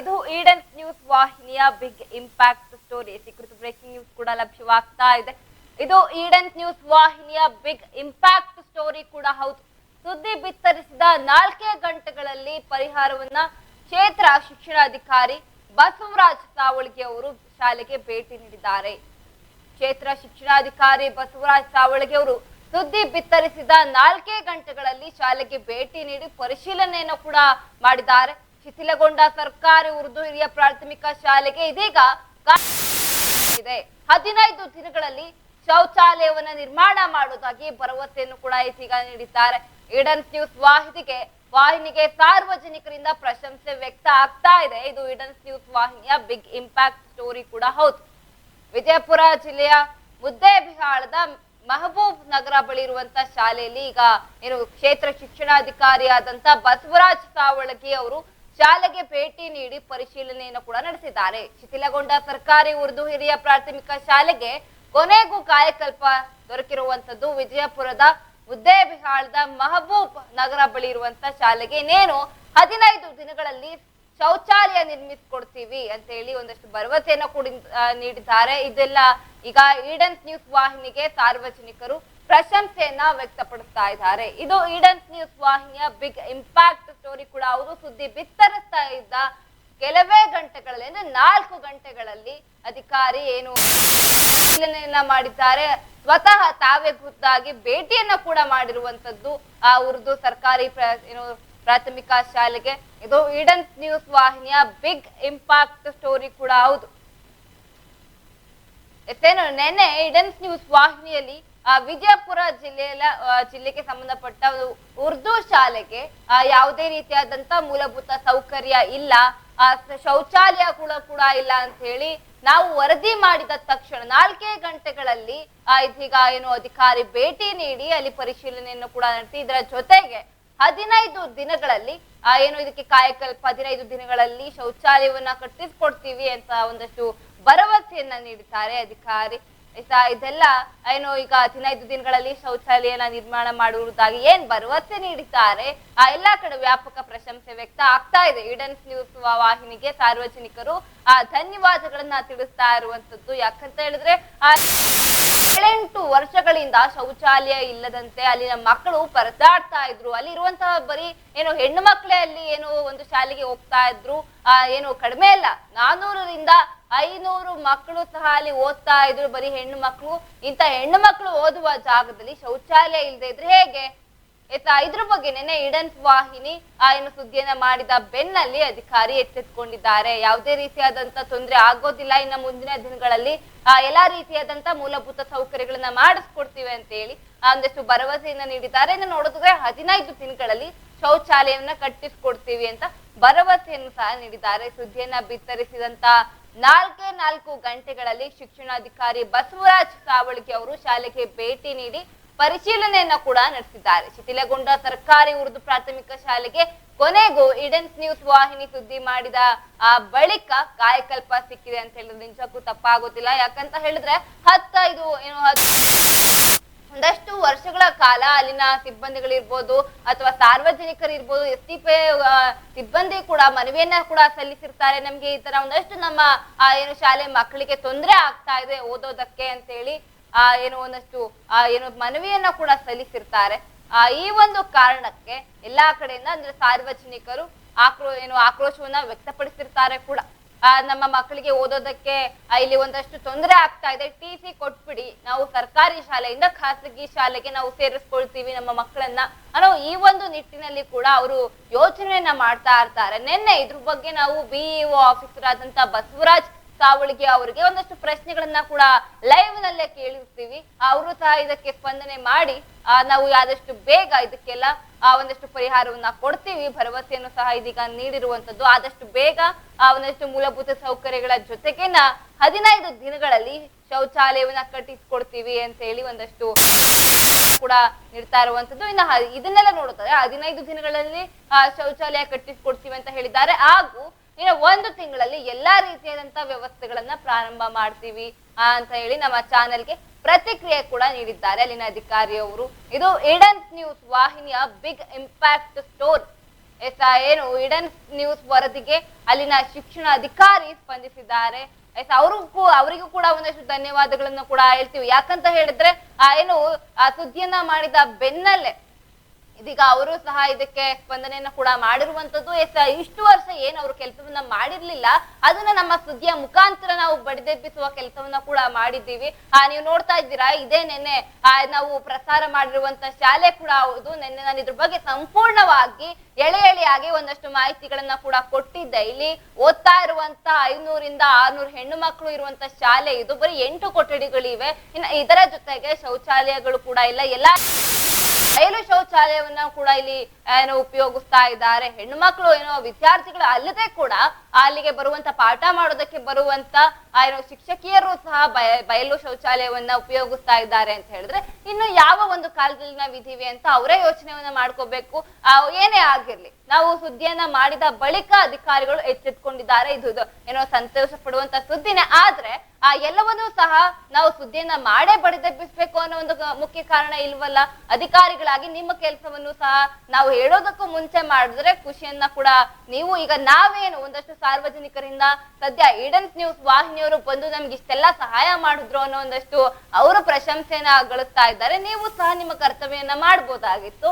ಇದು Eden news ವಾಹಿನಿಯ big impact story. ಈ ಬ್ರೇಕಿಂಗ್ ನ್ಯೂಸ್ ಕೂಡ ಲಭ್ಯವಾಗ್ತಾ ಇದೆ. ಇದು ಈಡನ್ ನ್ಯೂಸ್ ವಾಹಿನಿಯ ಬಿಗ್ ಇಂಪ್ಯಾಕ್ಟ್ ಸ್ಟೋರಿ ಕೂಡ ಹೌದು. ಸುದ್ದಿ ಬಿತ್ತರಿಸಿದ ನಾಲ್ಕೇ ಗಂಟೆಗಳಲ್ಲಿ ಪರಿಹಾರವನ್ನ ಕ್ಷೇತ್ರ ಶಿಕ್ಷಣಾಧಿಕಾರಿ ಬಸವರಾಜ್ ಸಾವಳ್ಗಿ ಅವರು ಶಾಲೆಗೆ ಭೇಟಿ ನೀಡಿದ್ದಾರೆ. ಕ್ಷೇತ್ರ ಶಿಕ್ಷಣಾಧಿಕಾರಿ ಬಸವರಾಜ್ ಸಾವಳಿಗೆ ಅವರು ಸುದ್ದಿ ಬಿತ್ತರಿಸಿದ ನಾಲ್ಕೇ ಗಂಟೆಗಳಲ್ಲಿ ಶಾಲೆಗೆ ಭೇಟಿ ನೀಡಿ ಪರಿಶೀಲನೆಯನ್ನು ಕೂಡ ಮಾಡಿದ್ದಾರೆ. ಶಿಥಿಲಗೊಂಡ ಸರ್ಕಾರಿ ಉರ್ದು ಹಿರಿಯ ಪ್ರಾಥಮಿಕ ಶಾಲೆಗೆ ಇದೀಗ ಇದೆ ಹದಿನೈದು ದಿನಗಳಲ್ಲಿ ಶೌಚಾಲಯವನ್ನ ನಿರ್ಮಾಣ ಮಾಡುವುದಾಗಿ ಭರವಸೆಯನ್ನು ಕೂಡ ಇದೀಗ ನೀಡಿದ್ದಾರೆ. ಈಡನ್ಸ್ ನ್ಯೂಸ್ ವಾಹಿನಿಗೆ ವಾಹಿನಿಗೆ ಸಾರ್ವಜನಿಕರಿಂದ ಪ್ರಶಂಸೆ ವ್ಯಕ್ತ ಆಗ್ತಾ ಇದೆ. ಇದು ಈಡನ್ಸ್ ನ್ಯೂಸ್ ವಾಹಿನಿಯ ಬಿಗ್ ಇಂಪ್ಯಾಕ್ಟ್ ಸ್ಟೋರಿ ಕೂಡ ಹೌದು. ವಿಜಯಪುರ ಜಿಲ್ಲೆಯ ಮುದ್ದೇಬಿಹಾಳದ ಮಹಬೂಬ್ ನಗರ ಬಳಿ ಇರುವಂತ ಶಾಲೆಯಲ್ಲಿ ಈಗ ಏನು ಕ್ಷೇತ್ರ ಶಿಕ್ಷಣಾಧಿಕಾರಿಯಾದಂತ ಬಸವರಾಜ್ ಸಾವಳಗಿ ಅವರು ಶಾಲೆಗೆ ಭೇಟಿ ನೀಡಿ ಪರಿಶೀಲನೆಯನ್ನು ಕೂಡ ನಡೆಸಿದ್ದಾರೆ. ಶಿಥಿಲಗೊಂಡ ಸರ್ಕಾರಿ ಉರ್ದು ಹಿರಿಯ ಪ್ರಾಥಮಿಕ ಶಾಲೆಗೆ ಕೊನೆಗೂ ಕಾಯಕಲ್ಪ ದೊರಕಿರುವಂತದ್ದು ವಿಜಯಪುರದ ಮುದ್ದೇಬಿಹಾಳದ ಮಹಬೂಬ್ ನಗರ ಬಳಿ ಇರುವಂತ ಶಾಲೆಗೆ. ಇನ್ನೇನು, ಹದಿನೈದು ದಿನಗಳಲ್ಲಿ ಶೌಚಾಲಯ ನಿರ್ಮಿಸಿಕೊಡ್ತೀವಿ ಅಂತ ಹೇಳಿ ಒಂದಷ್ಟು ಭರವಸೆಯನ್ನು ಕೂಡ ನೀಡಿದ್ದಾರೆ. ಇದೆಲ್ಲ ಈಗ ಈಡನ್ಸ್ ನ್ಯೂಸ್ ವಾಹಿನಿಗೆ ಸಾರ್ವಜನಿಕರು ಪ್ರಶಂಸೆಯನ್ನ ವ್ಯಕ್ತಪಡಿಸ್ತಾ ಇದ್ದಾರೆ. ಇದು ಈಡನ್ ನ್ಯೂಸ್ ವಾಹಿನಿಯ ಬಿಗ್ ಇಂಪ್ಯಾಕ್ಟ್ ಸ್ಟೋರಿ ಕೂಡ ಅವರು ಸುದ್ದಿ ಬಿತ್ತರಿಸ್ತಾ ಇದ್ದ ಕೆಲವೇ ಗಂಟೆಗಳಲ್ಲಿ, ಅಂದ್ರೆ ನಾಲ್ಕು ಗಂಟೆಗಳಲ್ಲಿ ಅಧಿಕಾರಿ ಏನು ಮಾಡಿದ್ದಾರೆ. ಸ್ವತಃ ತಾವೇ ಖುದ್ದಾಗಿ ಭೇಟಿಯನ್ನ ಕೂಡ ಮಾಡಿರುವಂತದ್ದು ಆ ಉರ್ದು ಸರ್ಕಾರಿ ಏನು ಪ್ರಾಥಮಿಕ ಶಾಲೆಗೆ. ಇದು ಈಡನ್ ನ್ಯೂಸ್ ವಾಹಿನಿಯ ಬಿಗ್ ಇಂಪ್ಯಾಕ್ಟ್ ಸ್ಟೋರಿ ಕೂಡ ಹೌದು. ಎತ್ತೇನು, ನೆನ್ನೆ ಈಡನ್ಸ್ ನ್ಯೂಸ್ ವಾಹಿನಿಯಲ್ಲಿ ವಿಜಯಪುರ ಜಿಲ್ಲೆಯ ಜಿಲ್ಲೆಗೆ ಸಂಬಂಧಪಟ್ಟ ಉರ್ದು ಶಾಲೆಗೆ ಯಾವುದೇ ರೀತಿಯಾದಂತ ಮೂಲಭೂತ ಸೌಕರ್ಯ ಇಲ್ಲ ಶೌಚಾಲಯ ಕೂಡ ಕೂಡ ಇಲ್ಲ ಅಂತ ಹೇಳಿ ನಾವು ವರದಿ ಮಾಡಿದ ತಕ್ಷಣ ನಾಲ್ಕೇ ಗಂಟೆಗಳಲ್ಲಿ ಇದೀಗ ಏನು ಅಧಿಕಾರಿ ಭೇಟಿ ನೀಡಿ ಅಲ್ಲಿ ಪರಿಶೀಲನೆಯನ್ನು ಕೂಡ ನಡೆಸಿ. ಇದರ ಜೊತೆಗೆ ಹದಿನೈದು ದಿನಗಳಲ್ಲಿ ಆ, ಏನು ಇದಕ್ಕೆ ಕಾಯಕಲ್ಪ ಹದಿನೈದು ದಿನಗಳಲ್ಲಿ ಶೌಚಾಲಯವನ್ನ ಕಟ್ಟಿಸ್ಕೊಡ್ತೀವಿ ಅಂತ ಒಂದಷ್ಟು ಭರವಸೆಯನ್ನ ನೀಡಿದ್ದಾರೆ ಅಧಿಕಾರಿ. ಆಯ್ತಾ? ಇದೆಲ್ಲ ಏನು ಈಗ ಹದಿನೈದು ದಿನಗಳಲ್ಲಿ ಶೌಚಾಲಯನ ನಿರ್ಮಾಣ ಮಾಡುವುದಾಗಿ ಏನ್ ಭರವಸೆ ನೀಡಿದ್ದಾರೆ? ಆ ಎಲ್ಲಾ ಕಡೆ ವ್ಯಾಪಕ ಪ್ರಶಂಸೆ ವ್ಯಕ್ತ ಆಗ್ತಾ ಇದೆ. ಈಡನ್ಸ್ ನ್ಯೂಸ್ ವಾಹಿನಿಗೆ ಸಾರ್ವಜನಿಕರು ಆ ಧನ್ಯವಾದಗಳನ್ನ ತಿಳಿಸ್ತಾ ಇರುವಂತದ್ದು ಯಾಕಂತ ಹೇಳಿದ್ರೆ ಆ ಏಳೆಂಟು ವರ್ಷಗಳಿಂದ ಶೌಚಾಲಯ ಇಲ್ಲದಂತೆ ಅಲ್ಲಿನ ಮಕ್ಕಳು ಪರದಾಡ್ತಾ ಇದ್ರು. ಅಲ್ಲಿ ಇರುವಂತಹ ಬರೀ ಏನು ಹೆಣ್ಣು ಮಕ್ಕಳೇ ಅಲ್ಲಿ ಏನು ಒಂದು ಶಾಲೆಗೆ ಹೋಗ್ತಾ ಇದ್ರು. ಆ ಏನು ಕಡಿಮೆ ಇಲ್ಲ ನಾನೂರರಿಂದ ಐನೂರು ಮಕ್ಕಳು ಸಹ ಅಲ್ಲಿ ಓದ್ತಾ ಇದ್ರು. ಬರೀ ಹೆಣ್ಣು ಮಕ್ಕಳು ಇಂತ ಹೆಣ್ಣು ಮಕ್ಕಳು ಓದುವ ಜಾಗದಲ್ಲಿ ಶೌಚಾಲಯ ಇಲ್ಲದೆ ಇದ್ರೆ ಹೇಗೆ? ಆಯ್ತಾ ಇದ್ರ ಬಗ್ಗೆ ನಿನ್ನೆ ಇಡನ್ ವಾಹಿನಿ, ಆ ಏನು ಸುದ್ದಿಯನ್ನ ಮಾಡಿದ ಬೆನ್ನಲ್ಲಿ ಅಧಿಕಾರಿ ಎಚ್ಚೆತ್ಕೊಂಡಿದ್ದಾರೆ. ಯಾವುದೇ ರೀತಿಯಾದಂತ ತೊಂದರೆ ಆಗೋದಿಲ್ಲ. ಇನ್ನ ಮುಂದಿನ ದಿನಗಳಲ್ಲಿ, ಆ, ಎಲ್ಲಾ ರೀತಿಯಾದಂತ ಮೂಲಭೂತ ಸೌಕರ್ಯಗಳನ್ನ ಮಾಡಿಸ್ಕೊಡ್ತೀವಿ ಅಂತ ಹೇಳಿ ಒಂದಷ್ಟು ಭರವಸೆಯನ್ನ ನೀಡಿದ್ದಾರೆ. ಇನ್ನು ನೋಡಿದ್ರೆ ಹದಿನೈದು ದಿನಗಳಲ್ಲಿ ಶೌಚಾಲಯವನ್ನ ಕಟ್ಟಿಸ್ಕೊಡ್ತೀವಿ ಅಂತ ಭರವಸೆಯನ್ನು ಸಹ ನೀಡಿದ್ದಾರೆ. ಸುದ್ದಿಯನ್ನ ಬಿತ್ತರಿಸಿದಂತ ನಾಲ್ಕೇ ನಾಲ್ಕು ಗಂಟೆಗಳಲ್ಲಿ ಶಿಕ್ಷಣಾಧಿಕಾರಿ ಬಸವರಾಜ್ ಸಾವಳ್ಗಿ ಅವರು ಶಾಲೆಗೆ ಭೇಟಿ ನೀಡಿ ಪರಿಶೀಲನೆಯನ್ನ ಕೂಡ ನಡೆಸಿದ್ದಾರೆ. ಶಿಥಿಲಗೊಂಡ ಸರ್ಕಾರಿ ಉರ್ದು ಪ್ರಾಥಮಿಕ ಶಾಲೆಗೆ ಕೊನೆಗೂ ಇಡೆನ್ಸ್ ನ್ಯೂಸ್ ವಾಹಿನಿ ಸುದ್ದಿ ಮಾಡಿದ, ಆ ಬಳಿಕ ಕಾಯಕಲ್ಪ ಸಿಕ್ಕಿದೆ ಅಂತ ಹೇಳಿದ್ರೆ ನಿಜಕ್ಕೂ ತಪ್ಪಾಗೋದಿಲ್ಲ. ಯಾಕಂತ ಹೇಳಿದ್ರೆ ಹತ್ತೈದು ಏನು ಒಂದಷ್ಟು ವರ್ಷಗಳ ಕಾಲ ಅಲ್ಲಿನ ಸಿಬ್ಬಂದಿಗಳಿರ್ಬೋದು ಅಥವಾ ಸಾರ್ವಜನಿಕರಿರ್ಬೋದು ಎಸ್ ಟಿ ಪಿ ಸಿಬ್ಬಂದಿ ಕೂಡ ಮನವಿಯನ್ನ ಕೂಡ ಸಲ್ಲಿಸಿರ್ತಾರೆ. ನಮ್ಗೆ ಈ ತರ ಒಂದಷ್ಟು ನಮ್ಮ ಏನು ಶಾಲೆ ಮಕ್ಕಳಿಗೆ ತೊಂದರೆ ಆಗ್ತಾ ಇದೆ ಓದೋದಕ್ಕೆ ಅಂತ ಹೇಳಿ ಆ ಏನು ಒಂದಷ್ಟು ಆ ಏನು ಮನವಿಯನ್ನ ಕೂಡ ಸಲ್ಲಿಸಿರ್ತಾರೆ. ಆ ಈ ಒಂದು ಕಾರಣಕ್ಕೆ ಎಲ್ಲಾ ಕಡೆಯಿಂದ ಅಂದ್ರೆ ಸಾರ್ವಜನಿಕರು ಆಕ್ರೋ ಏನು ಆಕ್ರೋಶವನ್ನ ವ್ಯಕ್ತಪಡಿಸಿರ್ತಾರೆ ಕೂಡ. ಆ, ನಮ್ಮ ಮಕ್ಕಳಿಗೆ ಓದೋದಕ್ಕೆ ಇಲ್ಲಿ ಒಂದಷ್ಟು ತೊಂದರೆ ಆಗ್ತಾ ಇದೆ. ಟಿ ಸಿ ಕೊಟ್ಬಿಡಿ ನಾವು ಸರ್ಕಾರಿ ಶಾಲೆಯಿಂದ ಖಾಸಗಿ ಶಾಲೆಗೆ ನಾವು ಸೇರಿಸ್ಕೊಳ್ತೀವಿ ನಮ್ಮ ಮಕ್ಕಳನ್ನ ಅನ್ನೋ ಈ ಒಂದು ನಿಟ್ಟಿನಲ್ಲಿ ಕೂಡ ಅವರು ಯೋಚನೆಯನ್ನ ಮಾಡ್ತಾ ಇರ್ತಾರೆ. ನಿನ್ನೆ ಇದ್ರ ಬಗ್ಗೆ ನಾವು ಬಿಇಒ ಆಫೀಸರ್ ಆದಂತ ಬಸವರಾಜ್ ಸಾವಳಿಗೆ ಅವರಿಗೆ ಒಂದಷ್ಟು ಪ್ರಶ್ನೆಗಳನ್ನ ಕೂಡ ಲೈವ್ ನಲ್ಲೇ ಕೇಳಿರ್ತೀವಿ. ಅವರು ಸಹ ಇದಕ್ಕೆ ಸ್ಪಂದನೆ ಮಾಡಿ ಆ, ನಾವು ಆದಷ್ಟು ಬೇಗ ಇದಕ್ಕೆಲ್ಲ ಆ ಒಂದಷ್ಟು ಪರಿಹಾರವನ್ನ ಕೊಡ್ತೀವಿ. ಭರವಸೆಯನ್ನು ಸಹ ಇದೀಗ ನೀಡಿರುವಂತದ್ದು. ಆದಷ್ಟು ಬೇಗ ಆ ಒಂದಷ್ಟು ಮೂಲಭೂತ ಸೌಕರ್ಯಗಳ ಜೊತೆಗಿನ ಹದಿನೈದು ದಿನಗಳಲ್ಲಿ ಶೌಚಾಲಯವನ್ನ ಕಟ್ಟಿಸ್ಕೊಡ್ತೀವಿ ಅಂತ ಹೇಳಿ ಒಂದಷ್ಟು ಕೂಡ ನೀಡ್ತಾ ಇರುವಂತದ್ದು. ಇನ್ನ ಇದನ್ನೆಲ್ಲ ನೋಡುತ್ತಾರೆ. ಹದಿನೈದು ದಿನಗಳಲ್ಲಿ ಆ, ಶೌಚಾಲಯ ಕಟ್ಟಿಸ್ಕೊಡ್ತೀವಿ ಅಂತ ಹೇಳಿದ್ದಾರೆ. ಹಾಗೂ ಇನ್ನು ಒಂದು ತಿಂಗಳಲ್ಲಿ ಎಲ್ಲಾ ರೀತಿಯಾದಂತ ವ್ಯವಸ್ಥೆಗಳನ್ನ ಪ್ರಾರಂಭ ಮಾಡ್ತೀವಿ ಅಂತ ಹೇಳಿ ನಮ್ಮ ಚಾನೆಲ್ಗೆ ಪ್ರತಿಕ್ರಿಯೆ ಕೂಡ ನೀಡಿದ್ದಾರೆ. ಅಲ್ಲಿನ ಅಧಿಕಾರಿಯವರು. ಇದು ಇಡನ್ ನ್ಯೂಸ್ ವಾಹಿನಿಯ ಬಿಗ್ ಇಂಪ್ಯಾಕ್ಟ್ ಸ್ಟೋರ್. ಎಸ್ ಏನು ಇಡನ್ ನ್ಯೂಸ್ ವರದಿಗೆ ಅಲ್ಲಿನ ಶಿಕ್ಷಣ ಅಧಿಕಾರಿ ಸ್ಪಂದಿಸಿದ್ದಾರೆ. ಎಸ್ ಅವ್ರಿಗೂ ಅವರಿಗೂ ಕೂಡ ಒಂದಷ್ಟು ಧನ್ಯವಾದಗಳನ್ನು ಕೂಡ ಹೇಳ್ತೀವಿ. ಯಾಕಂತ ಹೇಳಿದ್ರೆ, ಆ, ಏನು, ಆ, ಸುದ್ದಿಯನ್ನ ಮಾಡಿದ ಬೆನ್ನಲ್ಲೇ ಇದೀಗ ಅವರು ಸಹ ಇದಕ್ಕೆ ಸ್ಪಂದನೆಯನ್ನ ಕೂಡ ಮಾಡಿರುವಂತದ್ದು. ಎಸ್, ಇಷ್ಟು ವರ್ಷ ಏನು ಅವರು ಕೆಲಸವನ್ನ ಮಾಡಿರ್ಲಿಲ್ಲ. ಅದನ್ನ ನಮ್ಮ ಸುದ್ದಿಯ ಮುಖಾಂತರ ನಾವು ಬಡಿದೆಬ್ಬಿಸುವ ಕೆಲಸವನ್ನ ಕೂಡ ಮಾಡಿದ್ದೀವಿ. ಆ, ನೀವು ನೋಡ್ತಾ ಇದ್ದೀರಾ, ಇದೇ ನೆನ್ನೆ ನಾವು ಪ್ರಸಾರ ಮಾಡಿರುವಂತ ಶಾಲೆ ಕೂಡ ಹೌದು. ನಿನ್ನೆ ನಾನು ಇದ್ರ ಬಗ್ಗೆ ಸಂಪೂರ್ಣವಾಗಿ ಎಳೆ ಎಳೆಯಾಗಿ ಒಂದಷ್ಟು ಮಾಹಿತಿಗಳನ್ನ ಕೂಡ ಕೊಟ್ಟಿದ್ದೆ. ಇಲ್ಲಿ ಓದ್ತಾ ಇರುವಂತ ಐನೂರಿಂದ ಆರ್ನೂರು ಹೆಣ್ಣು ಮಕ್ಕಳು ಇರುವಂತ ಶಾಲೆ ಇದು. ಬರೀ ಎಂಟು ಕೊಠಡಿಗಳಿವೆ. ಇನ್ನು ಇದರ ಜೊತೆಗೆ ಶೌಚಾಲಯಗಳು ಕೂಡ ಇಲ್ಲ. ಎಲ್ಲಾ ಬಯಲು ಶೌಚಾಲಯವನ್ನ ಕೂಡ ಇಲ್ಲಿ ಏನು ಉಪಯೋಗಿಸ್ತಾ ಇದ್ದಾರೆ. ಹೆಣ್ಮಕ್ಳು ಏನೋ ವಿದ್ಯಾರ್ಥಿಗಳು ಅಲ್ಲದೆ ಕೂಡ ಅಲ್ಲಿಗೆ ಬರುವಂತ ಪಾಠ ಮಾಡೋದಕ್ಕೆ ಬರುವಂತ, ಏನೋ ಶಿಕ್ಷಕಿಯರು ಸಹ ಬಯ- ಬಯಲು ಶೌಚಾಲಯವನ್ನ ಉಪಯೋಗಿಸ್ತಾ ಇದ್ದಾರೆ ಅಂತ ಹೇಳಿದ್ರೆ ಇನ್ನು ಯಾವ ಒಂದು ಕಾಲದಲ್ಲಿ ನಾವಿದ್ದೀವಿ ಅಂತ ಅವರೇ ಯೋಚನೆಯನ್ನ ಮಾಡ್ಕೋಬೇಕು. ಏನೇ ಆಗಿರ್ಲಿ, ನಾವು ಸುದ್ದಿಯನ್ನ ಮಾಡಿದ ಬಳಿಕ ಅಧಿಕಾರಿಗಳು ಎಚ್ಚೆತ್ಕೊಂಡಿದ್ದಾರೆ. ಇದು ಏನೋ ಸಂತೋಷ ಪಡುವಂತ ಸುದ್ದಿನೇ. ಆದ್ರೆ, ಆ, ಎಲ್ಲವನ್ನೂ ಸಹ ನಾವು ಸುದ್ದಿಯನ್ನ ಮಾಡೇ ಬಡಿದೆಬ್ಬಿಸ್ಬೇಕು ಅನ್ನೋ ಒಂದು ಮುಖ್ಯ ಕಾರಣ ಇಲ್ವಲ್ಲ? ಅಧಿಕಾರಿಗಳಾಗಿ ನಿಮ್ಮ ಕೆಲಸವನ್ನು ಸಹ ನಾವು ಹೇಳೋದಕ್ಕೂ ಮುಂಚೆ ಮಾಡಿದ್ರೆ ಖುಷಿಯನ್ನ ಕೂಡ ನೀವು ಈಗ ನಾವೇನು ಒಂದಷ್ಟು ಸಾರ್ವಜನಿಕರಿಂದ ಸದ್ಯ ಈಡನ್ಸ್ ನ್ಯೂಸ್ ವಾಹಿನಿಯವರು ಬಂದು ನಮ್ಗೆ ಇಷ್ಟೆಲ್ಲ ಸಹಾಯ ಮಾಡಿದ್ರು ಅನ್ನೋ ಒಂದಷ್ಟು ಅವರು ಪ್ರಶಂಸೆಯನ್ನ ಗಳಿಸ್ತಾ ಇದ್ದಾರೆ. ನೀವು ಸಹ ನಿಮ್ಮ ಕರ್ತವ್ಯನ ಮಾಡ್ಬೋದಾಗಿತ್ತು.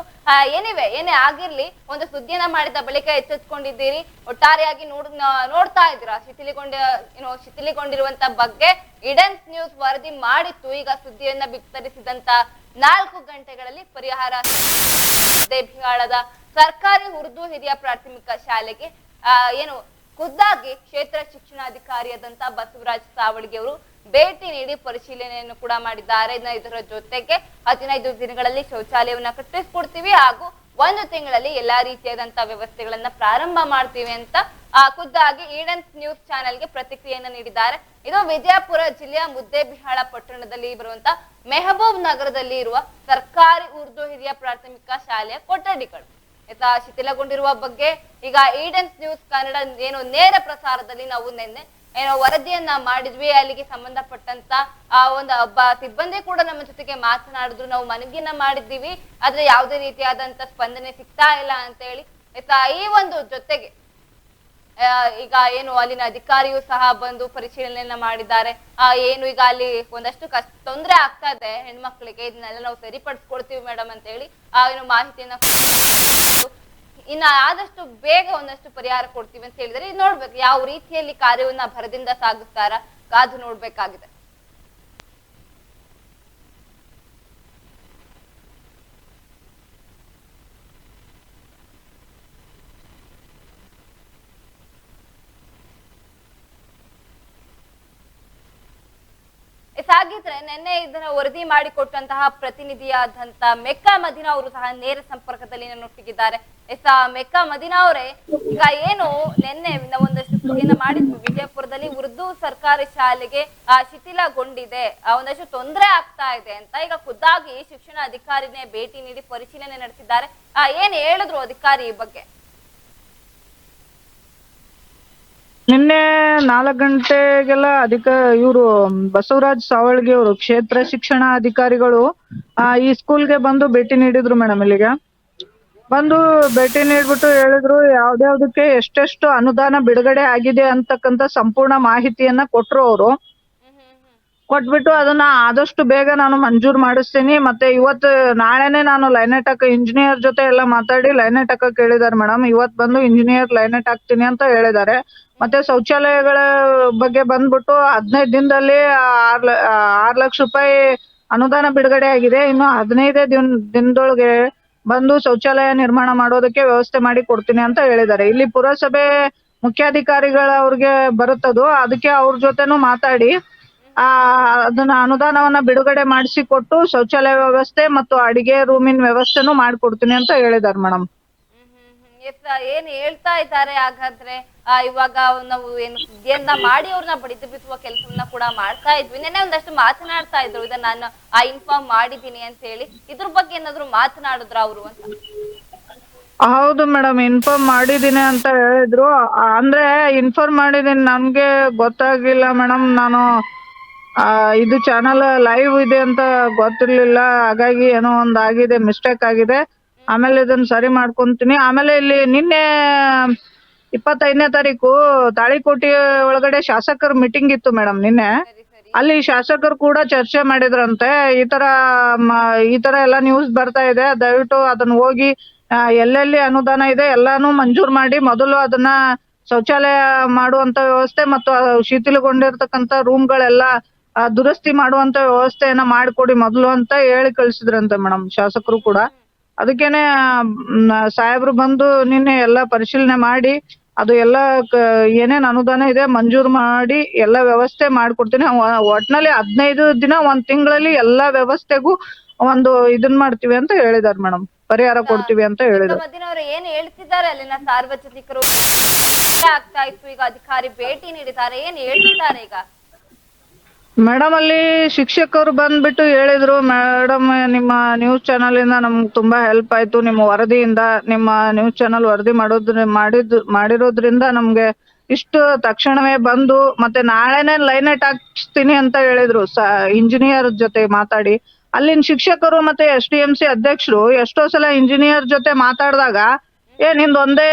ಏನಿವೆ, ಏನೇ ಆಗಿರ್ಲಿ, ಒಂದು ಸುದ್ದಿಯನ್ನ ಮಾಡಿದ ಬಳಿಕ ಎಚ್ಚೆತ್ಕೊಂಡಿದ್ದೀರಿ. ಒಟ್ಟಾರೆಯಾಗಿ ನೋಡ್ ನೋಡ್ತಾ ಇದ್ದೀರಾ? ಶಿಥಿಲಿಗೊಂಡ, ಏನೋ ಶಿಥಿಲಿಗೊಂಡಿರುವಂತ ಬಗ್ಗೆ ಇಡನ್ಸ್ ನ್ಯೂಸ್ ವರದಿ ಮಾಡಿತ್ತು. ಈಗ ಸುದ್ದಿಯನ್ನ ಬಿತ್ತರಿಸಿದಂತ ನಾಲ್ಕು ಗಂಟೆಗಳಲ್ಲಿ ಪರಿಹಾರ ದೇಬಿಹಾಳದ ಸರ್ಕಾರಿ ಉರ್ದು ಹಿರಿಯ ಪ್ರಾಥಮಿಕ ಶಾಲೆಗೆ ಆ, ಏನು ಖುದ್ದಾಗಿ ಕ್ಷೇತ್ರ ಶಿಕ್ಷಣಾಧಿಕಾರಿಯಾದಂತ ಬಸವರಾಜ್ ಸಾವಳಿಗೆ ಅವರು ಭೇಟಿ ನೀಡಿ ಪರಿಶೀಲನೆಯನ್ನು ಕೂಡ ಮಾಡಿದ್ದಾರೆ. ಇದರ ಜೊತೆಗೆ ಹದಿನೈದು ದಿನಗಳಲ್ಲಿ ಶೌಚಾಲಯವನ್ನ ಕಟ್ಟಿಸ್ಕೊಡ್ತೀವಿ ಹಾಗೂ ಒಂದು ತಿಂಗಳಲ್ಲಿ ಎಲ್ಲಾ ರೀತಿಯಾದಂತ ವ್ಯವಸ್ಥೆಗಳನ್ನ ಪ್ರಾರಂಭ ಮಾಡ್ತೀವಿ ಅಂತ ಖುದ್ದಾಗಿ ಈಡನ್ ನ್ಯೂಸ್ ಚಾನೆಲ್ಗೆ ಪ್ರತಿಕ್ರಿಯೆಯನ್ನು ನೀಡಿದ್ದಾರೆ. ಇದು ವಿಜಯಪುರ ಜಿಲ್ಲೆಯ ಮುದ್ದೇಬಿಹಾಳ ಪಟ್ಟಣದಲ್ಲಿ ಬರುವಂತ ಮೆಹಬೂಬ್ ನಗರದಲ್ಲಿ ಇರುವ ಸರ್ಕಾರಿ ಉರ್ದು ಹಿರಿಯ ಪ್ರಾಥಮಿಕ ಶಾಲೆಯ ಕೊಠಡಿಗಳು. ಆಯ್ತಾ ಶಿಥಿಲಗೊಂಡಿರುವ ಬಗ್ಗೆ ಈಗ ಈಡನ್ಸ್ ನ್ಯೂಸ್ ಕನ್ನಡ ಏನು ನೇರ ಪ್ರಸಾರದಲ್ಲಿ ನಾವು ನಿನ್ನೆ ಏನೋ ವರದಿಯನ್ನ ಮಾಡಿದ್ವಿ. ಅಲ್ಲಿಗೆ ಸಂಬಂಧಪಟ್ಟಂತ, ಆ, ಒಂದು ಒಬ್ಬ ಸಿಬ್ಬಂದಿ ಕೂಡ ನಮ್ಮ ಜೊತೆಗೆ ಮಾತನಾಡಿದ್ರು. ನಾವು ಮನವಿಯನ್ನ ಮಾಡಿದ್ದೀವಿ. ಆದ್ರೆ ಯಾವುದೇ ರೀತಿಯಾದಂತ ಸ್ಪಂದನೆ ಸಿಗ್ತಾ ಇಲ್ಲ ಅಂತ ಹೇಳಿ ಆಯ್ತಾ ಈ ಒಂದು ಜೊತೆಗೆ ಈಗ ಏನು ಅಲ್ಲಿನ ಅಧಿಕಾರಿಯು ಸಹ ಬಂದು ಪರಿಶೀಲನೆಯನ್ನ ಮಾಡಿದ್ದಾರೆ. ಆ, ಏನು ಈಗ ಅಲ್ಲಿ ಒಂದಷ್ಟು ಕಷ್ಟ, ತೊಂದರೆ ಆಗ್ತಾ ಇದೆ ಹೆಣ್ಮಕ್ಳಿಗೆ, ಇದನ್ನೆಲ್ಲ ನಾವು ಸರಿಪಡಿಸ್ಕೊಡ್ತೀವಿ ಮೇಡಮ್ ಅಂತ ಹೇಳಿ, ಆ, ಏನು ಮಾಹಿತಿಯನ್ನ ಇನ್ನ ಆದಷ್ಟು ಬೇಗ ಒಂದಷ್ಟು ಪರಿಹಾರ ಕೊಡ್ತೀವಿ ಅಂತ ಹೇಳಿದ್ರೆ ನೋಡ್ಬೇಕು, ಯಾವ ರೀತಿಯಲ್ಲಿ ಕಾರ್ಯವನ್ನ ಭರದಿಂದ ಸಾಗಿಸ್ತಾರ ಕಾದು ನೋಡ್ಬೇಕಾಗಿದೆ. ಎಸ್ ಹಾಗಿದ್ರೆ ನಿನ್ನೆ ಇದನ್ನ ವರದಿ ಮಾಡಿಕೊಟ್ಟಂತಹ ಪ್ರತಿನಿಧಿಯಾದಂತ ಮೆಕ್ಕಾ ಮದಿನಾ ಅವರು ಸಹ ನೇರ ಸಂಪರ್ಕದಲ್ಲಿ ನನ್ನೊಟ್ಟಿಗಿದ್ದಾರೆ ಎಸ್ ಮೆಕ್ಕಾ ಮದಿನಾ ಅವರೇ, ಈಗ ಏನು ನಿನ್ನೆ ಒಂದಷ್ಟು ಸುದ್ದಿಯನ್ನ ಮಾಡಿದ್ವಿ. ವಿಜಯಪುರದಲ್ಲಿ ಉರ್ದು ಸರ್ಕಾರಿ ಶಾಲೆಗೆ, ಆ, ಶಿಥಿಲಗೊಂಡಿದೆ. ಒಂದಷ್ಟು ತೊಂದರೆ ಆಗ್ತಾ ಇದೆ ಅಂತ ಈಗ ಖುದ್ದಾಗಿ ಶಿಕ್ಷಣ ಅಧಿಕಾರಿನೇ ಭೇಟಿ ನೀಡಿ ಪರಿಶೀಲನೆ ನಡೆಸಿದ್ದಾರೆ. ಆ, ಏನ್ ಹೇಳಿದ್ರು ಅಧಿಕಾರಿ ಈ ಬಗ್ಗೆ? ನಿನ್ನೆ ನಾಲ್ಕು ಗಂಟೆಗೆಲ್ಲ ಅಧಿಕ ಇವರು ಬಸವರಾಜ್ ಸಾವಳ್ಗಿ ಅವರು ಕ್ಷೇತ್ರ ಶಿಕ್ಷಣ ಅಧಿಕಾರಿಗಳು ಆ, ಈ ಸ್ಕೂಲ್ಗೆ ಬಂದು ಭೇಟಿ ನೀಡಿದ್ರು ಮೇಡಮ್ ಇಲ್ಲಿಗೆ. ಬಂದು ಭೇಟಿ ನೀಡ್ಬಿಟ್ಟು ಹೇಳಿದ್ರು ಯಾವ್ದ್ಯಾವ್ದಕ್ಕೆ ಎಷ್ಟೆಷ್ಟು ಅನುದಾನ ಬಿಡುಗಡೆ ಆಗಿದೆ ಅಂತಕ್ಕಂತ ಸಂಪೂರ್ಣ ಮಾಹಿತಿಯನ್ನ ಕೊಟ್ರು ಅವರು. ಕೊಟ್ಬಿಟ್ಟು ಅದನ್ನ ಆದಷ್ಟು ಬೇಗ ನಾನು ಮಂಜೂರ್ ಮಾಡಿಸ್ತೀನಿ. ಮತ್ತೆ ಇವತ್ತು ನಾಳೆನೆ ನಾನು ಲೈನೆಟಕ್ ಇಂಜಿನಿಯರ್ ಜೊತೆ ಎಲ್ಲ ಮಾತಾಡಿ ಲೈನೆಟಕ್ ಕೇಳಿದಾರೆ ಮೇಡಮ್. ಇವತ್ ಬಂದು ಇಂಜಿನಿಯರ್ ಲೈನೆಟ್ ಹಾಕ್ತೀನಿ ಅಂತ ಹೇಳಿದ್ದಾರೆ. ಮತ್ತೆ ಶೌಚಾಲಯಗಳ ಬಗ್ಗೆ ಬಂದ್ಬಿಟ್ಟು ಹದಿನೈದು ದಿನದಲ್ಲಿ ಆರ್ ಲ- ಆರ್ ಲಕ್ಷ ರೂಪಾಯಿ ಅನುದಾನ ಬಿಡುಗಡೆ ಆಗಿದೆ. ಇನ್ನು ಹದಿನೈದೇ ದಿನ, ದಿನದೊಳಗೆ ಬಂದು ಶೌಚಾಲಯ ನಿರ್ಮಾಣ ಮಾಡೋದಕ್ಕೆ ವ್ಯವಸ್ಥೆ ಮಾಡಿ ಕೊಡ್ತೀನಿ ಅಂತ ಹೇಳಿದ್ದಾರೆ. ಇಲ್ಲಿ ಪುರಸಭೆ ಮುಖ್ಯಾಧಿಕಾರಿಗಳ ಅವ್ರಿಗೆ ಬರುತ್ತದು. ಅದಕ್ಕೆ ಅವ್ರ ಜೊತೆನೂ ಮಾತಾಡಿ, ಆ, ಅದನ್ನ ಅನುದಾನವನ್ನ ಬಿಡುಗಡೆ ಮಾಡಿಸಿ ಕೊಟ್ಟು ಶೌಚಾಲಯ ವ್ಯವಸ್ಥೆ ಮತ್ತು ಅಡಿಗೆ ರೂಮಿನ ವ್ಯವಸ್ಥೆನೂ ಮಾಡ್ಕೊಡ್ತೀನಿ ಅಂತ ಹೇಳಿದ್ದಾರೆ ಮೇಡಮ್ ಏನ್ ಹೇಳ್ತಾ ಇದ್ದಾರೆ ಹಾಗಾದ್ರೆ ಆ, ಇವಾಗ ನಾವು ಏನು ಸುದ್ದಿಯನ್ನ ಮಾಡಿ ಅವ್ರನ್ನ ಬಡಿದಬಿಸುವ ಕೆಲಸವನ್ನ ಕೂಡ ಮಾಡ್ತಾ ಇದ್ವಿ. ನಿನ್ನೆ ಒಂದಷ್ಟು ಮಾತನಾಡ್ತಾ ಇದ್ರು ಇದನ್ನ ನಾನು ಆ ಇನ್ಫಾರ್ಮ್ ಮಾಡಿದೀನಿ ಅಂತ ಹೇಳಿ. ಇದ್ರ ಬಗ್ಗೆ ಏನಾದ್ರು ಮಾತನಾಡಿದ್ರ ಅವರು ಅಂತ? ಹೌದು ಮೇಡಮ್ ಇನ್ಫಾರ್ಮ್ ಮಾಡಿದ್ದೀನಿ ಅಂತ ಹೇಳಿದ್ರು. ಅಂದ್ರೆ ಇನ್ಫಾರ್ಮ್ ಮಾಡಿದೀನಿ ನಮ್ಗೆ ಗೊತ್ತಾಗಿಲ್ಲ ಮೇಡಮ್ ನಾನು ಆ, ಇದು ಚಾನಲ್ ಲೈವ್ ಇದೆ ಅಂತ ಗೊತ್ತಿರ್ಲಿಲ್ಲ. ಹಾಗಾಗಿ ಏನೋ ಒಂದ್ ಆಗಿದೆ ಮಿಸ್ಟೇಕ್ ಆಗಿದೆ. ಆಮೇಲೆ ಇದನ್ನ ಸರಿ ಮಾಡ್ಕೊಂತೀನಿ. ಆಮೇಲೆ ಇಲ್ಲಿ ನಿನ್ನೆ ಇಪ್ಪತ್ತೈದನೇ ತಾರೀಕು ತಾಳಿಕೋಟಿ ಒಳಗಡೆ ಶಾಸಕರ ಮೀಟಿಂಗ್ ಇತ್ತು ಮೇಡಮ್ ನಿನ್ನೆ. ಅಲ್ಲಿ ಶಾಸಕರು ಕೂಡ ಚರ್ಚೆ ಮಾಡಿದ್ರಂತೆ. ಈ ತರ ಈ ತರ ಎಲ್ಲ ನ್ಯೂಸ್ ಬರ್ತಾ ಇದೆ. ದಯವಿಟ್ಟು ಅದನ್ನ ಹೋಗಿ ಎಲ್ಲೆಲ್ಲಿ ಅನುದಾನ ಇದೆ ಎಲ್ಲಾನು ಮಂಜೂರ್ ಮಾಡಿ ಮೊದಲು ಅದನ್ನ ಶೌಚಾಲಯ ಮಾಡುವಂತ ವ್ಯವಸ್ಥೆ ಮತ್ತು ಶಿಥಿಲಗೊಂಡಿರ್ತಕ್ಕಂತ ಶಿಥಿಲಗೊಂಡಿರ್ತಕ್ಕಂಥ ರೂಮ್ಗಳೆಲ್ಲ ದುರಸ್ತಿ ಮಾಡುವಂತ ವ್ಯವಸ್ಥೆಯನ್ನ ಮಾಡಿಕೊಡಿ ಮೊದಲು ಅಂತ ಹೇಳಿ ಕಳಿಸಿದ್ರಂತೆ ಮೇಡಮ್ ಶಾಸಕರು ಕೂಡ. ಅದಕ್ಕೇನೆ ಸಾಹೇಬ್ರು ಬಂದು ನಿನ್ನೆ ಎಲ್ಲ ಪರಿಶೀಲನೆ ಮಾಡಿ ಅದು ಎಲ್ಲ ಏನೇನ್ ಅನುದಾನ ಇದೆ ಮಂಜೂರು ಮಾಡಿ ಎಲ್ಲ ವ್ಯವಸ್ಥೆ ಮಾಡ್ಕೊಡ್ತೀನಿ. ಒಟ್ನಲ್ಲಿ ಹದಿನೈದು ದಿನ ಒಂದ್ ತಿಂಗಳಲ್ಲಿ ಎಲ್ಲಾ ವ್ಯವಸ್ಥೆಗೂ ಒಂದು ಇದನ್ ಮಾಡ್ತೀವಿ ಅಂತ ಹೇಳಿದಾರೆ ಮೇಡಮ್. ಪರಿಹಾರ ಕೊಡ್ತೀವಿ ಅಂತ ಹೇಳಿದ್ರು. ಏನ್ ಹೇಳ್ತಿದ್ದಾರೆ ಅಲ್ಲಿನ ಸಾರ್ವಜನಿಕರು? ಆಗ್ತಾ ಇತ್ತು ಈಗ ಅಧಿಕಾರಿ ಭೇಟಿ ನೀಡಿದ್ದಾರೆ. ಏನ್ ಹೇಳ್ತಿದ್ದಾರೆ ಈಗ? ಮೇಡಮ್ ಅಲ್ಲಿ ಶಿಕ್ಷಕರು ಬಂದ್ಬಿಟ್ಟು ಹೇಳಿದ್ರು. ಮೇಡಮ್ ನಿಮ್ಮ ನ್ಯೂಸ್ ಚಾನಲ್ ಇಂದ ನಮ್ಗೆ ತುಂಬಾ ಹೆಲ್ಪ್ ಆಯ್ತು. ನಿಮ್ಮ ವರದಿಯಿಂದ, ನಿಮ್ಮ ನ್ಯೂಸ್ ಚಾನಲ್ ವರದಿ ಮಾಡೋದ್ರ, ಮಾಡಿದ್, ಮಾಡಿರೋದ್ರಿಂದ ನಮ್ಗೆ ಇಷ್ಟು ತಕ್ಷಣವೇ ಬಂದು ಮತ್ತೆ ನಾಳೆನೆ ಲೈನೆಟ್ ಹಾಕ್ಸ್ತೀನಿ ಅಂತ ಹೇಳಿದ್ರು. ಇಂಜಿನಿಯರ್ ಜೊತೆ ಮಾತಾಡಿ. ಅಲ್ಲಿನ ಶಿಕ್ಷಕರು ಮತ್ತೆ ಎಸ್ ಡಿ ಎಂ ಸಿ ಅಧ್ಯಕ್ಷರು ಎಷ್ಟೋ ಸಲ ಇಂಜಿನಿಯರ್ ಜೊತೆ ಮಾತಾಡಿದಾಗ ಏ, ನಿಂದ್ ಒಂದೇ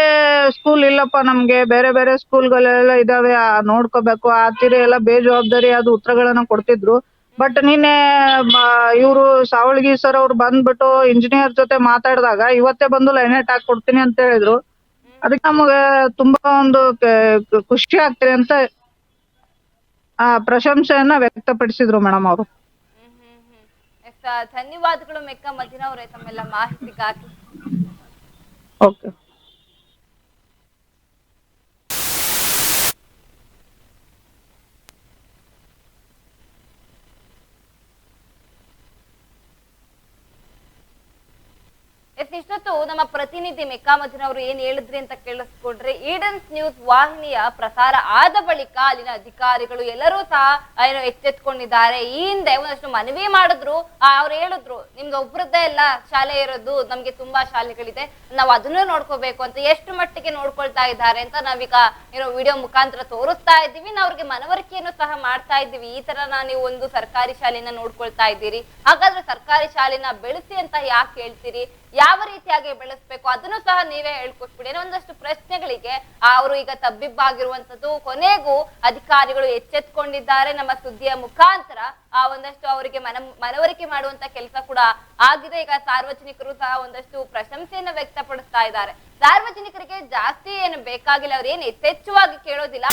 ಸ್ಕೂಲ್ ಇಲ್ಲಪ್ಪ ನಮ್ಗೆ. ಬೇರೆ ಬೇರೆ ಸ್ಕೂಲ್ಗಳೆಲ್ಲ ಇದಾವೆ. ಆ, ನೋಡ್ಕೋಬೇಕು. ಆ ತೀರಿ ಎಲ್ಲ ಬೇಜವಾಬ್ದಾರಿ. ಅದು ಉತ್ತರಗಳನ್ನ ಕೊಡ್ತಿದ್ರು. ಬಟ್ ನಿನ್ನೆ ಇವರು ಸಾವಳಗಿ ಸರ್ ಅವ್ರು ಬಂದ್ಬಿಟ್ಟು ಇಂಜಿನಿಯರ್ ಜೊತೆ ಮಾತಾಡಿದಾಗ ಇವತ್ತೇ ಬಂದು ಲೈನೆಟ್ ಕೊಡ್ತೀನಿ ಅಂತ ಹೇಳಿದ್ರು. ಅದಕ್ಕೆ ನಮಗೆ ತುಂಬಾ ಒಂದು ಖುಷಿ ಆಗ್ತಿದೆ ಅಂತ, ಆ, ಪ್ರಶಂಸೆಯನ್ನ ವ್ಯಕ್ತಪಡಿಸಿದ್ರು ಮೇಡಮ್ ಅವರು. ಧನ್ಯವಾದಗಳು ಮೆಕ್ಕ ಮದಿನ ಅವರೇ ತಮ್ಮೆಲ್ಲ ಮಾಹಿತಿಗಾಗಿ. ಓಕೆ ಇಷ್ಟೊತ್ತು ನಮ್ಮ ಪ್ರತಿನಿಧಿ ಮೆಕ್ಕಾಮದಿನ ಅವರು ಏನ್ ಹೇಳಿದ್ರಿ ಅಂತ ಕೇಳಿಸ್ಕೊಂಡ್ರೆ ಈಡನ್ಸ್ ನ್ಯೂಸ್ ವಾಹಿನಿಯ ಪ್ರಸಾರ ಆದ ಬಳಿಕ ಅಲ್ಲಿನ ಅಧಿಕಾರಿಗಳು ಎಲ್ಲರೂ ಸಹ ಏನೋ ಎಚ್ಚೆತ್ಕೊಂಡಿದ್ದಾರೆ. ಈ ಹಿಂದೆ ಒಂದಷ್ಟು ಮನವಿ ಮಾಡಿದ್ರು. ಅವ್ರು ಹೇಳಿದ್ರು, ನಿಮ್ಗೆ ಒಬ್ರದ್ದೇ ಎಲ್ಲ ಶಾಲೆ ಇರೋದು, ನಮ್ಗೆ ತುಂಬಾ ಶಾಲೆಗಳಿದೆ, ನಾವು ಅದನ್ನು ನೋಡ್ಕೋಬೇಕು ಅಂತ ಎಷ್ಟು ಮಟ್ಟಿಗೆ ನೋಡ್ಕೊಳ್ತಾ ಇದ್ದಾರೆ ಅಂತ ನಾವೀಗ ಏನೋ ವಿಡಿಯೋ ಮುಖಾಂತರ ತೋರಿಸ್ತಾ ಇದ್ದೀವಿ. ನಾವು ಅವ್ರಿಗೆ ಮನವರಿಕೆಯನ್ನು ಸಹ ಮಾಡ್ತಾ ಇದ್ದೀವಿ. ಈ ತರ ನೀವು ಒಂದು ಸರ್ಕಾರಿ ಶಾಲೆನ ನೋಡ್ಕೊಳ್ತಾ ಇದ್ದೀರಿ. ಹಾಗಾದ್ರೆ ಸರ್ಕಾರಿ ಶಾಲೆನ ಬೆಳೆಸಿ ಅಂತ ಯಾಕೆ ಹೇಳ್ತೀರಿ? ಯಾವ ರೀತಿಯಾಗಿ ಬೆಳೆಸ್ಬೇಕು ಅದನ್ನು ಸಹ ನೀವೇ ಹೇಳ್ಕೊಟ್ಬಿಡಿ. ಏನೋ ಒಂದಷ್ಟು ಪ್ರಶ್ನೆಗಳಿಗೆ ಅವರು ಈಗ ತಬ್ಬಿಬ್ಬಾಗಿರುವಂತದ್ದು ಕೊನೆಗೂ ಅಧಿಕಾರಿಗಳು ಎಚ್ಚೆತ್ಕೊಂಡಿದ್ದಾರೆ ನಮ್ಮ ಸುದ್ದಿಯ ಮುಖಾಂತರ. ಆ, ಒಂದಷ್ಟು ಅವರಿಗೆ ಮನ, ಮನವರಿಕೆ ಮಾಡುವಂತ ಕೆಲಸ ಕೂಡ ಆಗಿದೆ. ಈಗ ಸಾರ್ವಜನಿಕರು ಸಹ ಒಂದಷ್ಟು ಪ್ರಶಂಸೆಯನ್ನು ವ್ಯಕ್ತಪಡಿಸ್ತಾ ಇದ್ದಾರೆ. ಸಾರ್ವಜನಿಕರಿಗೆ ಜಾಸ್ತಿ ಏನು ಬೇಕಾಗಿಲ್ಲ, ಅವ್ರು ಏನು ಯಥೇಚ್ಛವಾಗಿ ಕೇಳೋದಿಲ್ಲ.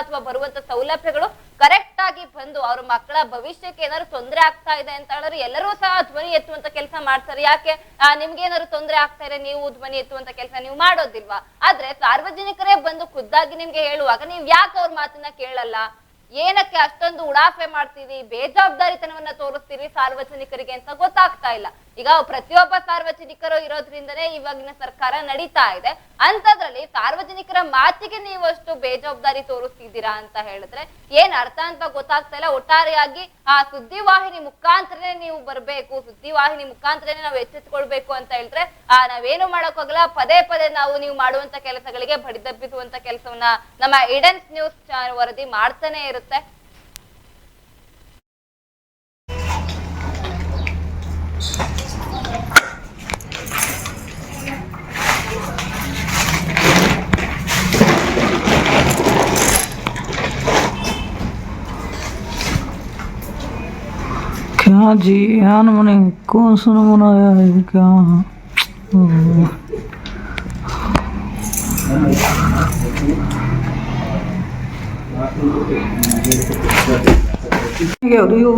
ಅಥವಾ ಬರುವಂತ ಸೌಲಭ್ಯಗಳು ಕರೆಕ್ಟ್ ಆಗಿ ಬಂದು ಅವ್ರ ಮಕ್ಕಳ ಭವಿಷ್ಯಕ್ಕೆ ಏನಾದ್ರು ತೊಂದರೆ ಆಗ್ತಾ ಇದೆ ಅಂತ ಹೇಳಿದ್ರೆ ಎಲ್ಲರೂ ಸಹ ಧ್ವನಿ ಎತ್ತುವಂತ ಕೆಲಸ ಮಾಡ್ತಾರೆ. ಯಾಕೆ? ನಿಮ್ಗೆ ಏನಾದ್ರು ತೊಂದರೆ ಆಗ್ತಾ ಇದೆ, ನೀವು ಧ್ವನಿ ಎತ್ತುವಂತ ಕೆಲಸ ನೀವು ಮಾಡೋದಿಲ್ವಾ? ಆದ್ರೆ ಸಾರ್ವಜನಿಕರೇ ಬಂದು ಖುದ್ದಾಗಿ ನಿಮ್ಗೆ ಹೇಳುವಾಗ ನೀವ್ ಯಾಕೆ ಅವ್ರ ಮಾತನ್ನ ಕೇಳಲ್ಲ? ಏನಕ್ಕೆ ಅಷ್ಟೊಂದು ಉಡಾಫೆ ಮಾಡ್ತೀರಿ? ಬೇಜವಾಬ್ದಾರಿತನವನ್ನ ತೋರಿಸ್ತೀರಿ ಸಾರ್ವಜನಿಕರಿಗೆ ಅಂತ ಗೊತ್ತಾಗ್ತಾ ಇಲ್ಲ. ಈಗ ಪ್ರತಿಯೊಬ್ಬ ಸಾರ್ವಜನಿಕರು ಇರೋದ್ರಿಂದನೇ ಇವಾಗಿನ ಸರ್ಕಾರ ನಡೀತಾ ಇದೆ. ಅಂತದ್ರಲ್ಲಿ ಸಾರ್ವಜನಿಕರ ಮಾತಿಗೆ ನೀವು ಅಷ್ಟು ಬೇಜವಾಬ್ದಾರಿ ತೋರಿಸ್ತಿದ್ದೀರಾ ಅಂತ ಹೇಳಿದ್ರೆ ಏನ್ ಅರ್ಥ ಅಂತ ಗೊತ್ತಾಗ್ತಾ ಇಲ್ಲ. ಒಟ್ಟಾರೆಯಾಗಿ ಆ ಸುದ್ದಿವಾಹಿನಿ ಮುಖಾಂತರನೇ ನೀವು ಬರ್ಬೇಕು ಸುದ್ದಿವಾಹಿನಿ ಮುಖಾಂತರನೇ ನಾವು ಎಚ್ಚೆತ್ಕೊಳ್ಬೇಕು ಅಂತ ಹೇಳಿದ್ರೆ, ಆ, ನಾವೇನು ಮಾಡೋಕ್ಕಾಗಲ್ಲ ಪದೇ ಪದೇ ನಾವು ನೀವು ಮಾಡುವಂತ ಕೆಲಸಗಳಿಗೆ ಬಡಿದಬ್ಬಿಸುವಂತ ಕೆಲಸವನ್ನ ನಮ್ಮ ಇಡನ್ಸ್ ನ್ಯೂಸ್ ವರದಿ ಮಾಡ್ತಾನೆ ಇರುತ್ತೆ. क्या जी यान मने कौन सा नमूना आया है क्या हम्म। क्या हो रही हो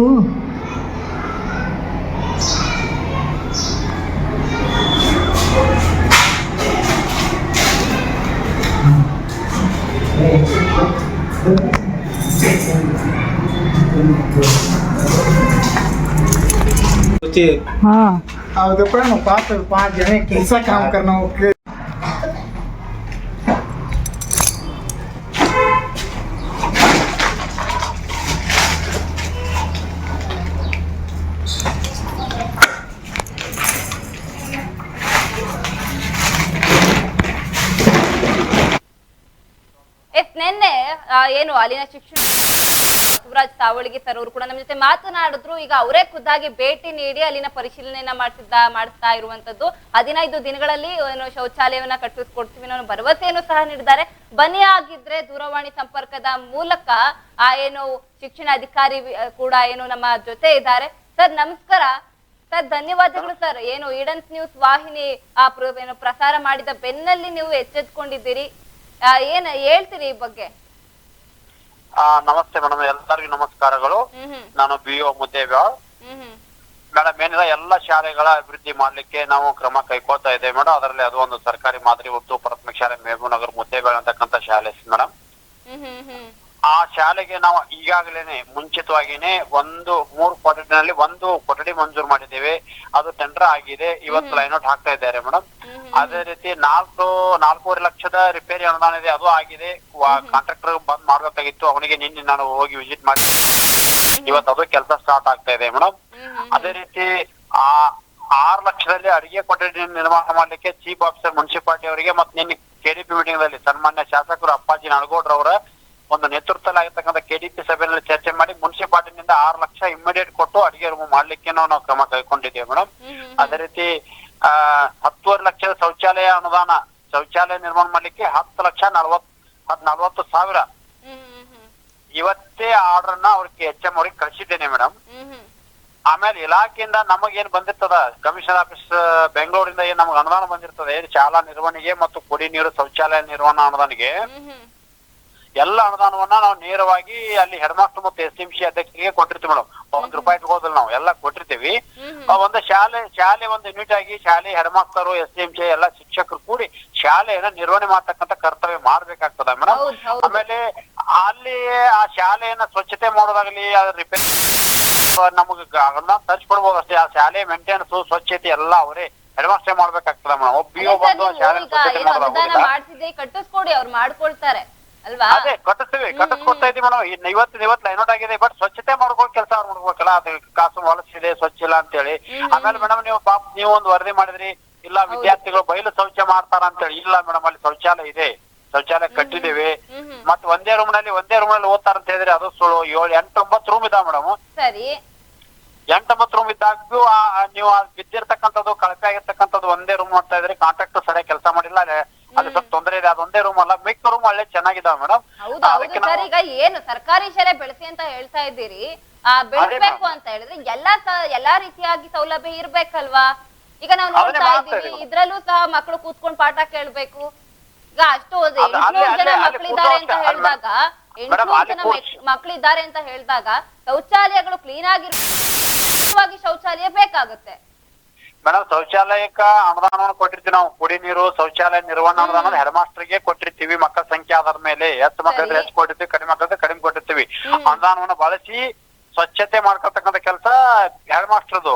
हाँ ಅವ್ರಿಗೆ ನಾವು ಪಾಪ ಪಾಂಚ್ ಜನ ಕೆಲಸ ಕಾಮ್ ಕರ್ನ ಹೋಗ್ತೀವಿ ಎಸ್ ನಿನ್ನೆ ಆ, ಏನು ಅಲ್ಲಿನ ಶಿಕ್ಷಣ ಬಸವರಾಜ್ ತಾವಳಿಗೆ ಸರ್ ಕೂಡ ನಮ್ಮ ಜೊತೆ ಮಾತನಾಡಿದ್ರು. ಈಗ ಅವರೇ ಖುದ್ದಾಗಿ ಭೇಟಿ ನೀಡಿ ಅಲ್ಲಿನ ಪರಿಶೀಲನೆಯನ್ನ ಮಾಡ್ತಿದ್ದ, ಮಾಡ್ತಾ ಇರುವಂತದ್ದು. ಹದಿನೈದು ದಿನಗಳಲ್ಲಿ ಏನು ಶೌಚಾಲಯವನ್ನ ಕಟ್ಟಿಸ್ಕೊಡ್ತೀವಿ ಅನ್ನೋ ಭರವಸೆಯನ್ನು ಸಹ ನೀಡಿದ್ದಾರೆ. ಬನ್ನಿ ಆಗಿದ್ರೆ ದೂರವಾಣಿ ಸಂಪರ್ಕದ ಮೂಲಕ ಆ ಏನು ಶಿಕ್ಷಣ ಅಧಿಕಾರಿ ಕೂಡ ಏನು ನಮ್ಮ ಜೊತೆ ಇದ್ದಾರೆ. ಸರ್, ನಮಸ್ಕಾರ. ಸರ್, ಧನ್ಯವಾದಗಳು ಸರ್. ಏನು ಈಡನ್ಸ್ ನ್ಯೂಸ್ ವಾಹಿನಿ ಆ ಏನು ಪ್ರಸಾರ ಮಾಡಿದ ಬೆನ್ನಲ್ಲಿ ನೀವು ಎಚ್ಚೆತ್ಕೊಂಡಿದ್ದೀರಿ. ಏನ್ ಹೇಳ್ತೀರಿ ಈ ಬಗ್ಗೆ? ಆ, ನಮಸ್ತೆ ಮೇಡಮ್ ಎಲ್ಲರಿಗೂ ನಮಸ್ಕಾರಗಳು. ನಾನು ಬಿ ಒ ಮುದ್ದೇಗಾಳ್ ಮೇಡಮ್ ಏನಿಲ್ಲ ಎಲ್ಲ ಶಾಲೆಗಳ ಅಭಿವೃದ್ಧಿ ಮಾಡ್ಲಿಕ್ಕೆ ನಾವು ಕ್ರಮ ಕೈಗೊಳ್ತಾ ಇದ್ದೇವೆ ಮೇಡಮ್. ಅದರಲ್ಲಿ ಅದು ಒಂದು ಸರ್ಕಾರಿ ಮಾದರಿ ಉರ್ದು ಪ್ರಾಥಮಿಕ ಶಾಲೆ ಮೇಘನಗರ್ ಮುದ್ದೇಬೇಳ ಅಂತಕ್ಕಂಥ ಶಾಲೆ ಮೇಡಮ್. ಆ ಶಾಲೆಗೆ ನಾವು ಈಗಾಗಲೇನೆ ಮುಂಚಿತವಾಗಿನೇ ಒಂದು ಮೂರು ಕೊಠಡಿನಲ್ಲಿ ಒಂದು ಕೊಠಡಿ ಮಂಜೂರು ಮಾಡಿದ್ದೇವೆ. ಅದು ಟೆಂಡರ್ ಆಗಿದೆ. ಇವತ್ತು ಲೈನ್ ಔಟ್ ಹಾಕ್ತಾ ಇದ್ದಾರೆ ಮೇಡಮ್ ಅದೇ ರೀತಿ ನಾಲ್ಕು ನಾಲ್ಕೂವರೆ ಲಕ್ಷದ ರಿಪೇರಿ ಅನುದಾನ ಇದೆ. ಅದು ಆಗಿದೆ. ಕಾಂಟ್ರಾಕ್ಟರ್ ಬಂದ್ ಮಾಡ್ಬೇಕಾಗಿತ್ತು. ಅವನಿಗೆ ನಿನ್ನೆ ನಾನು ಹೋಗಿ ವಿಸಿಟ್ ಮಾಡಿ ಇವತ್ತು ಅದು ಕೆಲಸ ಸ್ಟಾರ್ಟ್ ಆಗ್ತಾ ಇದೆ ಮೇಡಮ್ ಅದೇ ರೀತಿ ಆ ಆರು ಲಕ್ಷದಲ್ಲಿ ಅಡಿಗೆ ಕೊಠಡಿ ನಿರ್ಮಾಣ ಮಾಡ್ಲಿಕ್ಕೆ ಚೀಫ್ ಆಫೀಸರ್ ಮುನ್ಸಿಪಾಲಿಟಿ ಅವರಿಗೆ ಮತ್ತೆ ನಿನ್ನೆ ಕೆಡಿಪಿ ಮೀಟಿಂಗ್ ದಲ್ಲಿ ಸನ್ಮಾನ್ಯ ಶಾಸಕರು ಅಪ್ಪಾಜಿ ನಾಡಗೌಡ್ರವರ ಒಂದು ನೇತೃತ್ವದಲ್ಲಿ ಆಗಿರ್ತಕ್ಕಂಥ ಕೆಡಿಪಿ ಸಭೆಯಲ್ಲಿ ಚರ್ಚೆ ಮಾಡಿ ಮುನ್ಸಿಪಾಲಿಟಿನಿಂದ ಆರು ಲಕ್ಷ ಇಮಿಡಿಯೇಟ್ ಕೊಟ್ಟು ಅಡಿಗೆ ರೂಮ್ ಮಾಡ್ಲಿಕ್ಕೆ ನಾವು ಕ್ರಮ ಕೈಗೊಂಡಿದ್ದೇವೆ ಮೇಡಮ್. ಅದೇ ರೀತಿ ಆ ಹತ್ತುವರೆ ಲಕ್ಷದ ಶೌಚಾಲಯ ಅನುದಾನ ಶೌಚಾಲಯ ನಿರ್ಮಾಣ ಮಾಡ್ಲಿಕ್ಕೆ ಹತ್ತು ಲಕ್ಷ ನಲವತ್ ಹತ್ ನಲವತ್ತು ಸಾವಿರ. ಇವತ್ತೇ ಆರ್ಡರ್ನ ಅವ್ರಿಗೆ ಎಚ್ ಎಂ ಅವ್ರಿಗೆ ಕಳಿಸಿದ್ದೇನೆ ಮೇಡಮ್. ಆಮೇಲೆ ಇಲಾಖೆಯಿಂದ ನಮಗೇನ್ ಬಂದಿರ್ತದ ಕಮಿಷನರ್ ಆಫೀಸ್ ಬೆಂಗಳೂರಿಂದ ಏನ್ ನಮ್ಗೆ ಅನುದಾನ ಬಂದಿರ್ತದೆ ಶಾಲಾ ನಿರ್ವಹಣೆಗೆ ಮತ್ತು ಕುಡಿ ನೀರು ಶೌಚಾಲಯ ನಿರ್ವಹಣಾ ಅನುದಾನಿಗೆ. ಎಲ್ಲ ಅನುದಾನವನ್ನ ನಾವು ನೇರವಾಗಿ ಅಲ್ಲಿ ಹೆಡ್ ಮಾಸ್ಟರ್ ಮತ್ತು ಎಸ್ ಎಂ ಸಿ ಅಧ್ಯಕ್ಷರಿಗೆ ಕೊಟ್ಟಿರ್ತೀವಿ ಮೇಡಮ್. ಒಂದ್ ರೂಪಾಯಿ ಇಟ್ಕೋದಿಲ್ಲ ನಾವು ಎಲ್ಲ ಕೊಟ್ಟಿರ್ತೀವಿ. ಒಂದು ಶಾಲೆ ಶಾಲೆ ಒಂದು ಯೂನಿಟ್ ಆಗಿ ಶಾಲೆ ಹೆಡ್ ಮಾಸ್ತರು ಎಸ್ ಎಂ ಸಿ ಎಲ್ಲ ಶಿಕ್ಷಕರು ಕೂಡಿ ಶಾಲೆಯನ್ನ ನಿರ್ವಹಣೆ ಮಾಡ್ತಕ್ಕಂತ ಕರ್ತವ್ಯ ಮಾಡ್ಬೇಕಾಗ್ತದ ಮೇಡಮ್. ಆಮೇಲೆ ಅಲ್ಲಿ ಆ ಶಾಲೆಯನ್ನ ಸ್ವಚ್ಛತೆ ಮಾಡೋದಾಗ್ಲಿ ರಿಪೇರಿ ನಮಗೆ ಅದನ್ನ ತರಿಸ್ಕೊಡ್ಬೋದು ಅಷ್ಟೇ. ಆ ಶಾಲೆ ಮೇಂಟೆನೆನ್ಸ್ ಸ್ವಚ್ಛತೆ ಎಲ್ಲ ಅವರೇ ಹೆಡ್ ಮಾಸ್ಟರ್ ಮಾಡ್ಬೇಕಾಗ್ತದ ಮೇಡಮ್. ಒಬ್ಬ ಬಂದು ಶಾಲೆ ಕಟ್ಟಿಸ್ಕೊಡಿ ಅವ್ರು ಮಾಡ್ಕೊಳ್ತಾರೆ. ಅಲ್ವಾ? ಅದೇ ಕಟ್ಟಿಸ್ತೀವಿ ಕಟ್ಟಿಸ್ಕೊಡ್ತಾ ಇದೀವಿ ಮೇಡಮ್ ಇನ್ನು ಇವತ್ತು ಇವತ್ತು ಲೈನ್ ಔಟ್ ಆಗಿದೆ ಬಟ್ ಸ್ವಚ್ಛತೆ ಮಾಡ್ಕೊಳ್ಳೋ ಕೆಲಸ ಮಾಡ್ಬೇಕಲ್ಲ ಅದು ಕಾಸು ಹೊಲಸಿದೆ ಸ್ವಚ್ಛ ಇಲ್ಲ ಅಂತ ಹೇಳಿ ಆಮೇಲೆ ಮೇಡಮ್ ನೀವು ಪಾಪ ನೀವು ಒಂದು ವರದಿ ಮಾಡಿದ್ರಿ. ಇಲ್ಲ ವಿದ್ಯಾರ್ಥಿಗಳು ಬಯಲು ಶೌಚ ಮಾಡ್ತಾರ ಅಂತ ಹೇಳಿ ಇಲ್ಲ ಮೇಡಮ್ ಅಲ್ಲಿ ಶೌಚಾಲಯ ಇದೆ. ಶೌಚಾಲಯ ಕಟ್ಟಿದೀವಿ ಮತ್ತೆ ಒಂದೇ ರೂಮ್ನಲ್ಲಿ ಒಂದೇ ರೂಮ್ನಲ್ಲಿ ಓದ್ತಾರ ಅಂತ ಹೇಳಿದ್ರೆ ಅದು ಸುಳ್ಳು. ಏಳು ಎಂಟೊಂಬತ್ತು ರೂಮ್ ಇದಾವ ಮೇಡಮ್ ಸರಿ. ಎಂಟೊಂಬತ್ತು ರೂಮ್ ಇದ್ದಾಗೂ ನೀವು ಬಿದ್ದಿರ್ತಕ್ಕಂಥದ್ದು ಕಳಪೆ ಆಗಿರ್ತಕ್ಕಂಥದ್ದು ಒಂದೇ ರೂಮ್ ಮಾಡ್ತಾ ಇದ್ರೆ. ಕಾಂಟ್ರಾಕ್ಟ್ ಸರಿಯಾಗಿ ಕೆಲಸ ಮಾಡಿಲ್ಲ. ಅಲ್ಲಿ ಸ್ವಲ್ಪ ತೊಂದರೆ ಇದೆ. ಅದೊಂದೇ ರೂಮ್ ಅಲ್ಲ. ಮಿಕ್ಕ ರೂಮ್ ಒಳ್ಳೆ ಚೆನ್ನಾಗಿದಾವ ಮೇಡಮ್ ಹೌದು ಹೌದು ಸರ್. ಈಗ ಏನು ಸರ್ಕಾರಿ ಶಾಲೆ ಬೆಳೆಸಿ ಅಂತ ಹೇಳ್ತಾ ಇದ್ದೀರಿ. ಆ ಬೆಳೆಸ್ಬೇಕು ಅಂತ ಹೇಳಿದ್ರೆ ಎಲ್ಲಾ ಸ- ಎಲ್ಲಾ ರೀತಿಯಾಗಿ ಸೌಲಭ್ಯ ಇರ್ಬೇಕಲ್ವಾ? ಈಗ ನಾವು ಅದನ್ನೇ ನೋಡ್ತಾ ಮಾಡ್ತಾ ಇದ್ದೀವಿ. ಇದೀವಿ. ಇದ್ರಲ್ಲೂ ಸಹ ಮಕ್ಕಳು ಕೂತ್ಕೊಂಡು ಪಾಠ ಕೇಳ್ಬೇಕು. ಈಗ ಅಷ್ಟು ಅದು ಅಲ್ಲೇ- ಎಂಟ್ನೂರು ಜನ ಅಲ್ಲೇ- ಅಲ್ಲೇ ಮಕ್ಕಳಿದ್ದಾರೆ ಅಂತ ಹೇಳಿದಾಗ ಮೇಡಮ್, ಎಂಟ್ನೂರು ಅಲ್ಲಿ ಜನ ಕೂರ್ಸಿ- ಮಕ್ಕಳಿದ್ದಾರೆ ಅಂತ ಹೇಳಿದಾಗ ಶೌಚಾಲಯಗಳು ಕ್ಲೀನ್ ಆಗಿರ್ಬೇಕು ಶೌಚಾಲಯ ಬೇಕಾಗುತ್ತೆ. ಮೇಡಮ್ ಶೌಚಾಲಯಕ್ಕ ಅನುದಾನವನ್ನು ಕೊಟ್ಟಿರ್ತೀವಿ ನಾವು. ಕುಡಿ ನೀರು ಶೌಚಾಲಯ ನಿರ್ವಹಣೆ ಅನುದಾನ ಹೆಡ್ ಮಾಸ್ಟರ್ಗೆ ಕೊಟ್ಟಿರ್ತೀವಿ. ಮಕ್ಕಳ ಸಂಖ್ಯೆ ಆಧಾರದ ಮೇಲೆ ಹೆಚ್ಚು ಮಕ್ಕಳಿದ್ರೆ. ಹೆಚ್ಚು ಕೊಟ್ಟಿರ್ತೀವಿ ಕಡಿಮೆ ಮಕ್ಕಳಿದ್ರೆ ಕಡಿಮೆ ಕೊಟ್ಟಿರ್ತೀವಿ. ಅನುದಾನವನ್ನು ಬಳಸಿ ಸ್ವಚ್ಛತೆ ಮಾಡ್ಕೊಳ್ತಕ್ಕಂಥ ಕೆಲಸ ಹೆಡ್ ಮಾಸ್ಟರ್ದು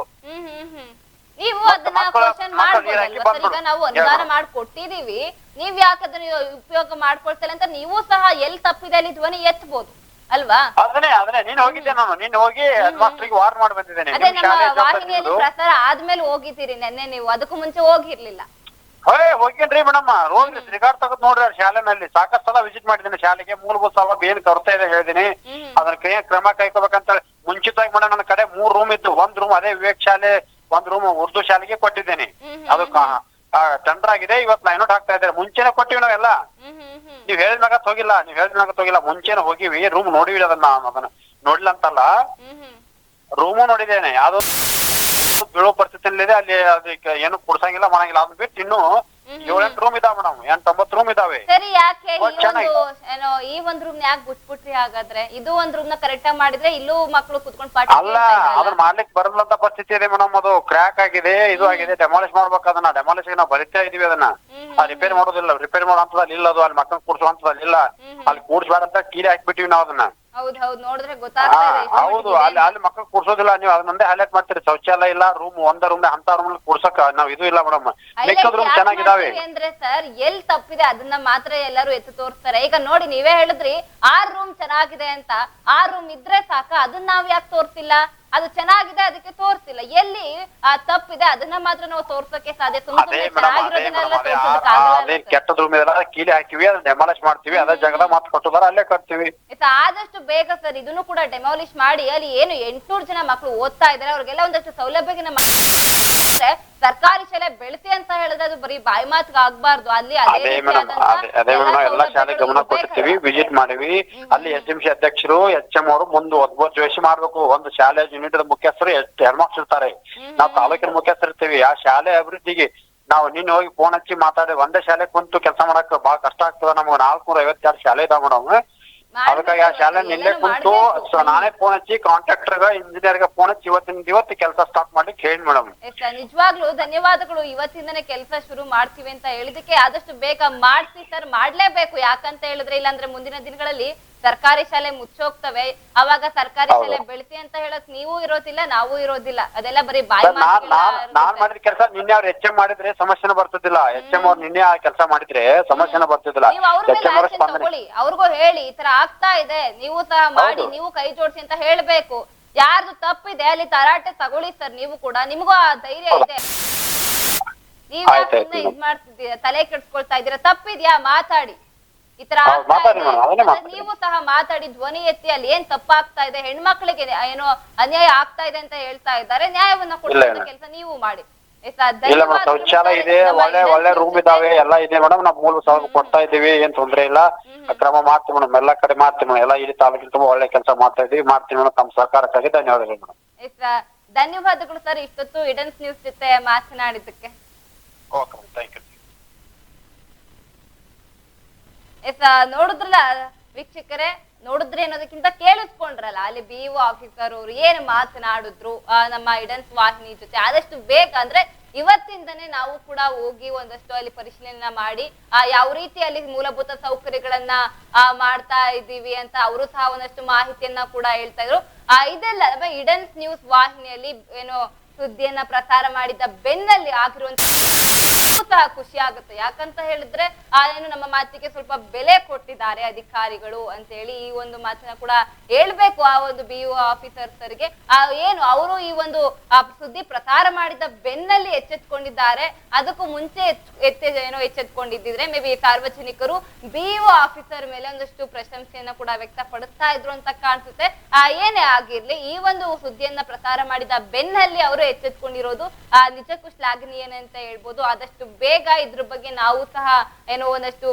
ನೀವು ಅದನ್ನ ಕ್ವಶನ್ ಮಾಡ್ಬೋದಲ್ವಾ? ಸರ್ ಈಗ ನಾವು ಅನುದಾನ ಮಾಡ್ಕೊಟ್ಟಿದೀವಿ. ಮಾಡಿ ಕೊಟ್ಟಿದೀವಿ ನೀವ್ ಯಾಕೆ ಅದನ್ನ ಉಪಯೋಗ ಮಾಡ್ಕೊಳ್ತಾರೆ ಅಂತ ನೀವು ಸಹ ಎಲ್ಲಿ ತಪ್ಪಿದೆ ಅಲ್ಲಿ ಧ್ವನಿ ಎತ್ತಬಹುದು ಅಲ್ವಾ? ಅದನ್ನೇ ಅದನ್ನೇ. ನೀನ್ ಹೋಗಿದ್ದೆ ನಾನು ನೀನ್ ಹೋಗಿ ಹೆಡ್ ಮಾಸ್ಟರ್ಗೆ ವಾರ್ ಮಾಡಿ ಬಂದಿದ್ದೇನೆ ಅದೇ ನಿಮ್ ನಮ್ಮ ವಾಹಿನಿಯಲ್ಲಿ ಪ್ರಸಾರ ಆದ್ಮೇಲೆ ಹೋಗಿದ್ದೀರಿ ನೆನ್ನೆ ನೀವು. ಅದಕ್ಕೂ ಮುಂಚೆ ಹೋಗಿರ್ಲಿಲ್ಲ. ಹೇ ಹೋಗಿನ್ರಿ ಮೇಡಮ್ಮ. ಹೋಗ್ರಿ. ರಿಗಾರ್ಡ್ ತಗದ್ ನೋಡ್ರಿ ಅವ್ರ ಶಾಲೆನಲ್ಲಿ. ಸಾಕಷ್ಟು ಸಲ ವಿಸಿಟ್ ಮಾಡಿದ್ದೀನಿ ಶಾಲೆಗೆ. ಮೂಲಭೂತ ಸೌಲಭ್ಯ ಏನ್ ಕೊರತೆ ಇದೆ ಹೇಳಿದೀನಿ. ಅದನ್ನ ಕೈ ಕ್ರಮ ಕೈಕೋಬೇಕಂತ ಹೇಳಿ ಮುಂಚಿತವಾಗಿ ಮೇಡಮ್ ನನ್ನ ಕಡೆ ಮೂರ್ ರೂಮ್ ಇತ್ತು. ಒಂದ್ ರೂಮ್ ಅದೇ ವಿವೇಕ್ ಶಾಲೆ ಒಂದ್ ರೂಮ್ ಉರ್ದು ಶಾಲೆಗೆ ಕೊಟ್ಟಿದ್ದೇನೆ. ಹ್ಮ್, ಅದು ಟೆಂಡರ್ ಆಗಿದೆ ಇವತ್ತು ಲೈನ್ ಔಟ್ ಹಾಕ್ತಾ ಇದ್ದಾರೆ ಮುಂಚೆನೆ ಕೊಟ್ಟಿವಿ ನಾವೆಲ್ಲ. ನೀವ್ ಹೇಳಿದ ಮಗ ಹೋಗಿಲ್ಲ ನೀವ್ ಹೇಳಿದ ಮಗ ಹೋಗಿಲ್ಲ ಮುಂಚೆನೆ ಹೋಗಿವಿ ರೂಮ್ ನೋಡಿವಿ ಅದನ್ನ ನಾನು ಅದನ್ನ ನೋಡ್ಲಿಲ್ಲ ಅಂತಲ್ಲ ರೂಮು ನೋಡಿದ್ದೇನೆ. ಯಾವ್ದೋ ಬೀಳೋ ಪರಿಸ್ಥಿತಿಯಲ್ಲಿದೆ ಅಲ್ಲಿ ಅದಕ್ಕೆ ಏನು ಕುಡ್ಸಂಗಿಲ್ಲ ಮಾಡಂಗಿಲ್ಲ. ಅದನ್ನ ಬಿಟ್ಟು ಇನ್ನು ಏಳೆಂಟು ರೂಮ್ ಇದಾವ ಮೇಡಮ್ ಎಂಟೊಂಬತ್ತು ರೂಮ್ ಇದಾವೆ. ಸರಿ ಯಾಕೆ ಈ ಒಂದು ಏನೋ ಈ ಒಂದ್ ರೂಮ್ ಯಾಕೆ ಬಿಟ್ಬಿಟ್ರಿ ಹಾಗಾದ್ರೆ? ಇದು ಒಂದ್ ರೂಮ್ನ ಕರೆಕ್ಟ್ ಆಗಿ ಮಾಡಿದ್ರೆ ಇಲ್ಲೂ ಮಕ್ಳು ಕುತ್ಕೊಂಡ್ ಪಾಠ ಅಲ್ಲ. ಅದನ್ನ ಮಾಡ್ಲಿಕ್ಕೆ ಬರಲ್ಲಂತ ಪರಿಸ್ಥಿತಿ ಇದೆ ಮೇಡಮ್ ಅದು ಕ್ರ್ಯಾಕ್ ಆಗಿದೆ ಇದು ಆಗಿದೆ ಡೆಮಾಲಿಶ್ ಮಾಡ್ಬೇಕು ಅದನ್ನ. ಡೆಮಾಲಿಶ್ ನಾವು ಬರಿತಾ ಇದೀವಿ ಅದನ್ನ. ರಿಪೇರಿ ಮಾಡೋದಿಲ್ಲ ರಿಪೇರ್ ಮಾಡೋ ಹಂತದಲ್ಲಿ ಇಲ್ಲ ಅದು ಅಲ್ಲಿ ಮಕ್ಕಳು ಕೂಡ್ಸೋ ಹಂತದಲ್ಲಿ ಇಲ್ಲ. ಅಲ್ಲಿ ಕೂಡ್ಸ್ಬೇಡ ಅಂತ ಕೀಲಿ ಹಾಕ್ಬಿಟ್ಟಿವಿ ನಾವು ಅದನ್ನ. ಹೌದ್ ಹೌದ್ ನೋಡಿದ್ರೆ ಹಾ ಹೌದು. ಅಲ್ಲಿ ಅಲ್ಲಿ ಮಕ್ಕಳು ಕೂರ್ಸೋದಿಲ್ಲ ನೀವು ಅದನ್ನೊಂದೇ ಹೈಲೈಟ್ ಮಾಡ್ತೀರಿ. ಶೌಚಾಲಯ ಇಲ್ಲ ರೂಮ್ ಒಂದ ರೂಮ್ ಅಂತ ರೂಮ್ ಕೂಡ್ಸಕ್ ನಾವ್ ಇದು ಇಲ್ಲ ಮೇಡಮ್ ಮಿಕ್ಕದ ರೂಮ್ ಚೆನ್ನಾಗಿದಾವೆ. ಅಂದ್ರೆ ಸರ್ ಎಲ್ ತಪ್ಪಿದೆ ಅದನ್ನ ಮಾತ್ರ ಎಲ್ಲರೂ ಎತ್ತು ತೋರಿಸ್ತಾರೆ. ಈಗ ನೋಡಿ ನೀವೇ ಹೇಳಿದ್ರಿ ಆ ರೂಮ್ ಚೆನ್ನಾಗಿದೆ ಅಂತ ಆ ರೂಮ್ ಇದ್ರೆ ಸಾಕ ಅದನ್ನ ನಾವ್ ಯಾಕೆ ತೋರ್ಸಿಲ್ಲ? ಅದು ಚೆನ್ನಾಗಿದೆ ಅದಕ್ಕೆ ತೋರ್ಸಿಲ್ಲ. ಎಲ್ಲಿ ಆ ತಪ್ಪಿದೆ ಅದನ್ನ ಮಾತ್ರ ನಾವು ತೋರ್ಸಕ್ಕೆ ಸಾಧ್ಯ? ಅದೇ ಸುಮ್ನೆ ಮೇಡಮ್ ಅದೇ ಚೆನ್ನಾಗಿರೋದನ್ನೆಲ್ಲ ಮೇಡಮ್ ಅದೇ ಆ- ಆ- ಆಗಲ್ಲ ಕೆಟ್ಟದ್ ರೂಮ್ ಇದೆಲ್ಲ ಕೀಲಿ ಹಾಕಿವಿ ಅದನ್ನ ಡೆಮಾಲಿಶ್ ಮಾಡ್ತೀವಿ ಅದೇ ಜಗಳ ಮಾತು ಕೊಟ್ಟಿದಾರೆ ಅಲ್ಲೇ ಕಟ್ತೀವಿ. ಆದಷ್ಟು ಬೇಗ ಸರ್ ಇದನ್ನು ಕೂಡ ಡೆಮಾಲಿಷ್ ಮಾಡಿ ಅಲ್ಲಿ ಏನು ಎಂಟ್ನೂರು ಜನ ಮಕ್ಕಳು ಓದ್ತಾ ಇದ್ದಾರೆ. ಅವ್ರಿಗೆಲ್ಲ ಒಂದಷ್ಟು ಸೌಲಭ್ಯಗಳನ್ನ ಸರ್ಕಾರಿ ಶಾಲೆ ಬೆಳೆಸಿ ಅಂತ ಹೇಳಿದ್ರೆ ಅದು ಬರೀ ಬಾಯಿ ಮಾತಿಗೆ ಆಗ್ಬಾರ್ದು. ಅಲ್ಲಿ ಅದೇ ಅದೇ ಮೇಡಮ್ ಅದೇ ಅದೇ ಮೇಡಮ್ ಎಲ್ಲಾ ಶಾಲೆ ಗಮನ. ಕೊಟ್ಟಿರ್ತೀವಿ. ವಿಸಿಟ್ ಮಾಡಿವಿ. ಅಲ್ಲಿ ಎಸ್ ಎಂ ಸಿ ಅಧ್ಯಕ್ಷರು ಎಚ್ ಎಂ ಅವರು ಮುಂದೆ ಒದ್ಬೋಜಿ ಮಾಡ್ಬೇಕು. ಒಂದು ಶಾಲೆ ಯೂನಿಟ್ ಮುಖ್ಯಸ್ಥರು ಎಷ್ಟು ಹೆಣ್ಮಕ್ಳು ಇರ್ತಾರೆ. ನಾವು ತಾಲೂಕಿನ ಮುಖ್ಯಸ್ಥರು ಇರ್ತೀವಿ. ಆ ಶಾಲೆ ಅಭಿವೃದ್ಧಿಗೆ ನಾವು ನಿನ್ನೆ ಹೋಗಿ ಫೋನ್ ಹಚ್ಚಿ ಮಾತಾಡಿ ಒಂದೇ ಶಾಲೆ ಕುಂತು ಕೆಲಸ ಮಾಡಕ್ ಬಹಳ ಕಷ್ಟ ಆಗ್ತದ. ನಮ್ಗೆ ನಾಲ್ಕುನೂರ ಐವತ್ತೆರಡು ಶಾಲೆ ಇದಾವ ಮೇಡಮ್ ಅದಕ್ಕಾಗಿ ಆ ಶಾಲೆ ನಿನ್ನೆ ಕುಂತು. ಸೊ ನಾನೇ ಫೋನ್ ಹಚ್ಚಿ ಇಂಜಿನಿಯರ್ ಇಂಜಿನಿಯರ್ಗ ಫೋನ್ ಹಚ್ಚಿ ಇವತ್ತಿನ ಇವತ್ತು ಕೆಲಸ ಸ್ಟಾರ್ಟ್ ಮಾಡಿ ಹೇಳಿ ಮೇಡಮ್ ನಿಜವಾಗ್ಲೂ ಧನ್ಯವಾದಗಳು ಇವತ್ತಿಂದನೇ ಕೆಲಸ ಶುರು ಮಾಡ್ತೀವಿ ಅಂತ ಹೇಳಿದಕ್ಕೆ ಆದಷ್ಟು ಬೇಗ ಮಾಡ್ಸಿ ಸರ್ ಮಾಡ್ಲೇಬೇಕು ಯಾಕಂತ ಹೇಳಿದ್ರೆ ಇಲ್ಲಾಂದ್ರೆ ಮುಂದಿನ ದಿನಗಳಲ್ಲಿ ಸರ್ಕಾರಿ ಶಾಲೆ ಮುಚ್ಚೋಗ್ತವೆ ಅವಾಗ ಸರ್ಕಾರಿ ಶಾಲೆ ಬೆಳೆಸಿ ಅಂತ ಹೇಳಕ್ ನೀವು ಇರೋದಿಲ್ಲ ನಾವು ಇರೋದಿಲ್ಲ. ಅದೆಲ್ಲ ಬರೀ ಬಾಯಿ ನಾನ್ ಮಾಡಿದ ಕೆಲಸ ನಿನ್ನೆ ಅವ್ರು ಎಚ್ ಎಂ ಮಾಡಿದ್ರೆ ಸಮಸ್ಯೆನ ಬರ್ತದಿಲ್ಲ ಎಚ್ ಎಂ ಅವ್ರು ನಿನ್ನೆ ಆ ಕೆಲಸ ಮಾಡಿದ್ರೆ ಸಮಸ್ಯೆನ ಬರ್ತದಿಲ್ಲ ತಗೊಳ್ಳಿ. ಅವ್ರಿಗೂ ಹೇಳಿ ಈ ತರ ಆಗ್ತಾ ಇದೆ. ನೀವು ತರ ಮಾಡಿ ನೀವು ಕೈ ಜೋಡಿಸಿ ಅಂತ ಹೇಳ್ಬೇಕು. ಯಾರ್ದು ತಪ್ಪಿದೆ ಅಲ್ಲಿ ತರಾಟೆ ತಗೊಳ್ಳಿ ಸರ್ ನೀವು ಕೂಡ. ನಿಮಗೂ ಆ ಧೈರ್ಯ ಇದೆ. ನೀವ್ ಸುಮ್ನೆ ಇದ್ ಮಾಡ್ತಿದ್ದೀರಾ ತಲೆ ಕೆಡ್ಸ್ಕೊಳ್ತಾ ಇದೀರಾ ತಪ್ಪಿದ್ಯಾ? ಮಾತಾಡಿ. ಈ ತರ. ನೀವು ಸಹ ಮಾತಾಡಿ ಧ್ವನಿ ಎತ್ತಿ ಅಲ್ಲಿ ಏನ್ ತಪ್ಪಾಗ್ತಾ ಇದೆ? ಹೆಣ್ಮಕ್ಳಿಗೆ ಏನೋ ಅನ್ಯಾಯ ಆಗ್ತಾ ಇದೆ ಅಂತ ಹೇಳ್ತಾ ಇದ್ದಾರೆ. ನ್ಯಾಯವನ್ನ ಕೊಡುವಂತ. ಕೆಲಸ ನೀವು ಮಾಡಿ. ಇಲ್ಲ ಮೇಡಮ್ ಶೌಚಾಲಯ. ಇದೆ ಒಳ್ಳೆ ಒಳ್ಳೆ ರೂಮ್ ಇದಾವೆ ಎಲ್ಲ ಇದೆ ಮೇಡಮ್. ನಾವು ಮೂಲ ಸೌಲಭ್ಯ ಕೊಡ್ತಾ ಇದೀವಿ ಏನ್ ತೊಂದ್ರೆ ಇಲ್ಲ. ಕ್ರಮ ಮಾಡ್ತೀವಿ ಮೇಡಮ್. ಎಲ್ಲಾ ಕಡೆ ಮಾಡ್ತೀವಿ ಮೇಡಮ್. ಎಲ್ಲ ಇಡೀ ತಾಲೂಕಿನ ತುಂಬಾ ಒಳ್ಳೆ ಕೆಲಸ ಮಾಡ್ತಾ ಇದೀವಿ ಮಾಡ್ತೀವಿ ಮೇಡಮ್. ತಮ್ಮ ಸಹಕಾರಕ್ಕಾಗಿ ಧನ್ಯವಾದಗಳು ಮೇಡಮ್. ಧನ್ಯವಾದಗಳು ಸರ್. ಇಷ್ಟೊತ್ತು ಇಡನ್ಸ್ ನ್ಯೂಸ್ ಜೊತೆ ಮಾತನಾಡಿದ್ದಕ್ಕೆ. ಓಕೆ ಥ್ಯಾಂಕ್ ಯು ಎಸ್ ನೋಡಿದ್ರಲ್ಲ ವೀಕ್ಷಕರೇ ನೋಡಿದ್ರೆ ಅನ್ನೋದಕ್ಕಿಂತ ಕೇಳಿಸ್ಕೊಂಡ್ರಲ್ಲ ಅಲ್ಲಿ ಬಿ ಒ ಆಫೀಸರ್ ಅವರು ಏನು ಮಾತನಾಡಿದ್ರು ನಮ್ಮ ಇಡನ್ಸ್ ವಾಹಿನಿ ಜೊತೆ ಆದಷ್ಟು ಬೇಗ ಅಂದ್ರೆ ಇವತ್ತಿಂದನೇ ನಾವು ಕೂಡ ಹೋಗಿ ಒಂದಷ್ಟು ಅಲ್ಲಿ ಪರಿಶೀಲನೆ ಮಾಡಿ ಆ, ಯಾವ ರೀತಿ ಅಲ್ಲಿ ಮೂಲಭೂತ ಸೌಕರ್ಯಗಳನ್ನ ಮಾಡ್ತಾ ಇದ್ದೀವಿ ಅಂತ ಅವರು ಸಹ ಒಂದಷ್ಟು ಮಾಹಿತಿಯನ್ನ ಕೂಡ ಹೇಳ್ತಾ ಇದ್ರು. ಇದೆಲ್ಲ ಇಡನ್ಸ್ ನ್ಯೂಸ್ ವಾಹಿನಿಯಲ್ಲಿ ಏನು ಸುದ್ದಿಯನ್ನ ಪ್ರಸಾರ ಮಾಡಿದ ಬೆನ್ನಲ್ಲಿ ಆಗಿರುವಂತ ಸಹ ಖುಷಿ ಆಗುತ್ತೆ. ಯಾಕಂತ ಹೇಳಿದ್ರೆ, ಆ ಏನು ನಮ್ಮ ಮಾತಿಗೆ ಸ್ವಲ್ಪ ಬೆಲೆ ಕೊಟ್ಟಿದ್ದಾರೆ ಅಧಿಕಾರಿಗಳು ಅಂತ ಹೇಳಿ ಈ ಒಂದು ಮಾತನ್ನ ಕೂಡ ಹೇಳ್ಬೇಕು ಆ ಒಂದು ಬಿ ಯು ಆಫೀಸರ್ಸ್ಗೆ ಆ ಏನು, ಅವರು ಈ ಒಂದು ಸುದ್ದಿ ಪ್ರಸಾರ ಮಾಡಿದ ಬೆನ್ನಲ್ಲಿ ಎಚ್ಚೆತ್ಕೊಂಡಿದ್ದಾರೆ. ಅದಕ್ಕೂ ಮುಂಚೆ ಎಚ್- ಎಚ್ಚೆ ಏನೋ ಎಚ್ಚೆತ್ಕೊಂಡಿದ್ದಿದ್ರೆ ಮೇ ಬಿ ಸಾರ್ವಜನಿಕರು ಬಿ ಆಫೀಸರ್ ಮೇಲೆ ಒಂದಷ್ಟು ಪ್ರಶಂಸೆಯನ್ನ ಕೂಡ ವ್ಯಕ್ತಪಡಿಸ್ತಾ ಇದ್ರು ಅಂತ ಕಾಣಿಸುತ್ತೆ. ಆ ಏನೇ ಆಗಿರ್ಲಿ, ಈ ಒಂದು ಸುದ್ದಿಯನ್ನ ಪ್ರಸಾರ ಮಾಡಿದ ಬೆನ್ನಲ್ಲಿ ಅವರು ಎಚ್ಚೆತ್ಕೊಂಡಿರೋದು, ಆ ನಿಜಕ್ಕೂ ಶ್ಲಾಘನೀಯನೇ ಅಂತ ಹೇಳ್ಬೋದು. ಆದಷ್ಟು ಬೇಗ ಇದ್ರ ಬಗ್ಗೆ ನಾವು ಸಹ ಏನೋ ಒಂದಷ್ಟು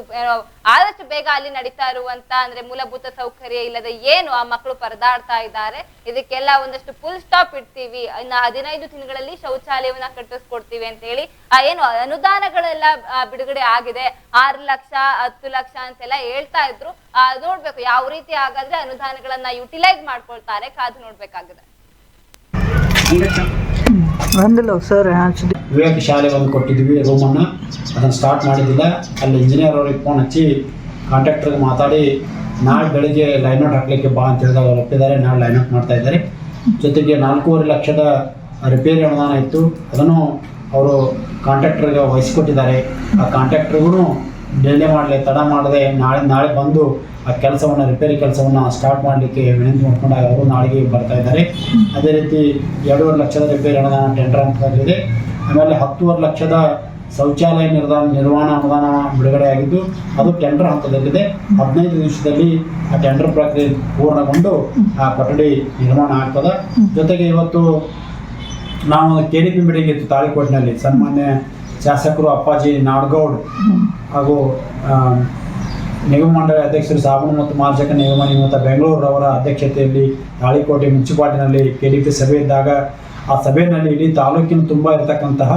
ಆದಷ್ಟು ಬೇಗ ಅಲ್ಲಿ ನಡೀತಾ ಇರುವಂತ ಅಂದ್ರೆ ಮೂಲಭೂತ ಸೌಕರ್ಯ ಇಲ್ಲದೆ ಏನು ಆ ಮಕ್ಕಳು ಪರದಾಡ್ತಾ ಇದ್ದಾರೆ. ಇದಕ್ಕೆಲ್ಲ ಒಂದಷ್ಟು ಫುಲ್ ಸ್ಟಾಪ್ ಇಡ್ತೀವಿ. ಇನ್ನ ಹದಿನೈದು ದಿನಗಳಲ್ಲಿ ಶೌಚಾಲಯವನ್ನ ಕಟ್ಟಿಸ್ಕೊಡ್ತೀವಿ ಅಂತ ಹೇಳಿ ಆ ಏನು ಅನುದಾನಗಳೆಲ್ಲ ಬಿಡುಗಡೆ ಆಗಿದೆ. ಆರು ಲಕ್ಷ ಹತ್ತು ಲಕ್ಷ ಅಂತೆಲ್ಲ ಹೇಳ್ತಾ ಇದ್ರು. ಆ, ನೋಡ್ಬೇಕು ಯಾವ ರೀತಿ ಹಾಗಾದ್ರೆ ಅನುದಾನಗಳನ್ನ ಯುಟಿಲೈಸ್ ಮಾಡ್ಕೊಳ್ತಾರೆ. ಕಾದು ನೋಡ್ಬೇಕಾಗಿದೆ. ಬಂದಿಲ್ಲ ಸರ್ ವಿವೇಕ ಶಾಲೆ ಒಂದು ಕೊಟ್ಟಿದ್ವಿ ರೂಮನ್ನು ಅದನ್ನು ಸ್ಟಾರ್ಟ್ ಮಾಡಿದ್ದಿಲ್ಲ. ಅಲ್ಲಿ ಇಂಜಿನಿಯರ್ ಅವ್ರಿಗೆ ಫೋನ್ ಹಚ್ಚಿ ಕಾಂಟ್ರಾಕ್ಟರ್ಗೆ ಮಾತಾಡಿ, ನಾಳೆ ಬೆಳಿಗ್ಗೆ ಲೈನ್ ಔಟ್ ಹಾಕ್ಲಿಕ್ಕೆ ಬಾ ಅಂತ ಹೇಳಿದಾಗ ಅವ್ರು ಒಪ್ಪಿದ್ದಾರೆ, ನಾಳೆ ಲೈನೌಟ್ ಮಾಡ್ತಾ ಇದ್ದಾರೆ. ಜೊತೆಗೆ ನಾಲ್ಕೂವರೆ ಲಕ್ಷದ ರಿಪೇರಿ ಅನುದಾನ ಇತ್ತು. ಅದನ್ನು ಅವರು ಕಾಂಟ್ರಾಕ್ಟರ್ಗೆ ವಹಿಸಿಕೊಟ್ಟಿದ್ದಾರೆ. ಆ ಕಾಂಟ್ರಾಕ್ಟರ್ಗೂ ಡಿಲೇ ಮಾಡಲಿ ತಡ ಮಾಡದೆ, ನಾಳೆ ನಾಳೆ ಬಂದು ಆ ಕೆಲಸವನ್ನು ರಿಪೇರಿ ಕೆಲಸವನ್ನು ಸ್ಟಾರ್ಟ್ ಮಾಡಲಿಕ್ಕೆ ವಿನಂತಿ ಮಾಡ್ಕೊಂಡಾಗ ಅವರು ನಾಳೆಗೆ ಬರ್ತಾ ಇದ್ದಾರೆ. ಅದೇ ರೀತಿ ಎರಡೂವರೆ ಲಕ್ಷದ ರಿಪೇರಿ ಅನುದಾನ ಟೆಂಡರ್ ಹಂತದಲ್ಲಿದೆ ಆಮೇಲೆ ಹತ್ತುವರೆ ಲಕ್ಷದ ಶೌಚಾಲಯ ನಿರ್ಧಾರ, ನಿರ್ವಹಣಾ ಅನುದಾನ ಬಿಡುಗಡೆಯಾಗಿದ್ದು ಅದು ಟೆಂಡರ್ ಹಂತದಲ್ಲಿದೆ. ಹದಿನೈದು ದಿವಸದಲ್ಲಿ ಆ ಟೆಂಡರ್ ಪ್ರಕ್ರಿಯೆ ಪೂರ್ಣಗೊಂಡು ಆ ಕೊಠಡಿ ನಿರ್ಮಾಣ ಆಗ್ತದೆ. ಜೊತೆಗೆ ಇವತ್ತು ನಾವು ಕೆ ಡಿ ಪಿ ಮೀಟಿಂಗ್ ತಾಳಿಕೋಟಿನಲ್ಲಿ ಸನ್ಮಾನ್ಯ ಶಾಸಕರು ಅಪ್ಪಾಜಿ ನಾಡಗೌಡ್ ಹಾಗೂ ನಿಗಮ ಮಂಡಳಿ ಅಧ್ಯಕ್ಷರು ಸಾಬೂನು ಮತ್ತು ಮಾರ್ಜಕ ನಿಗಮ ನಿಯಮಿತ ಬೆಂಗಳೂರವರ ಅಧ್ಯಕ್ಷತೆಯಲ್ಲಿ ತಾಳಿಕೋಟೆ ಮುನ್ಸಿಪಾಲಿಟಿನಲ್ಲಿ ಕೆ ಡಿ ಪಿ ಸಭೆ ಇದ್ದಾಗ ಆ ಸಭೆಯಲ್ಲಿ ಇಡೀ ತಾಲೂಕಿನ ತುಂಬ ಇರತಕ್ಕಂತಹ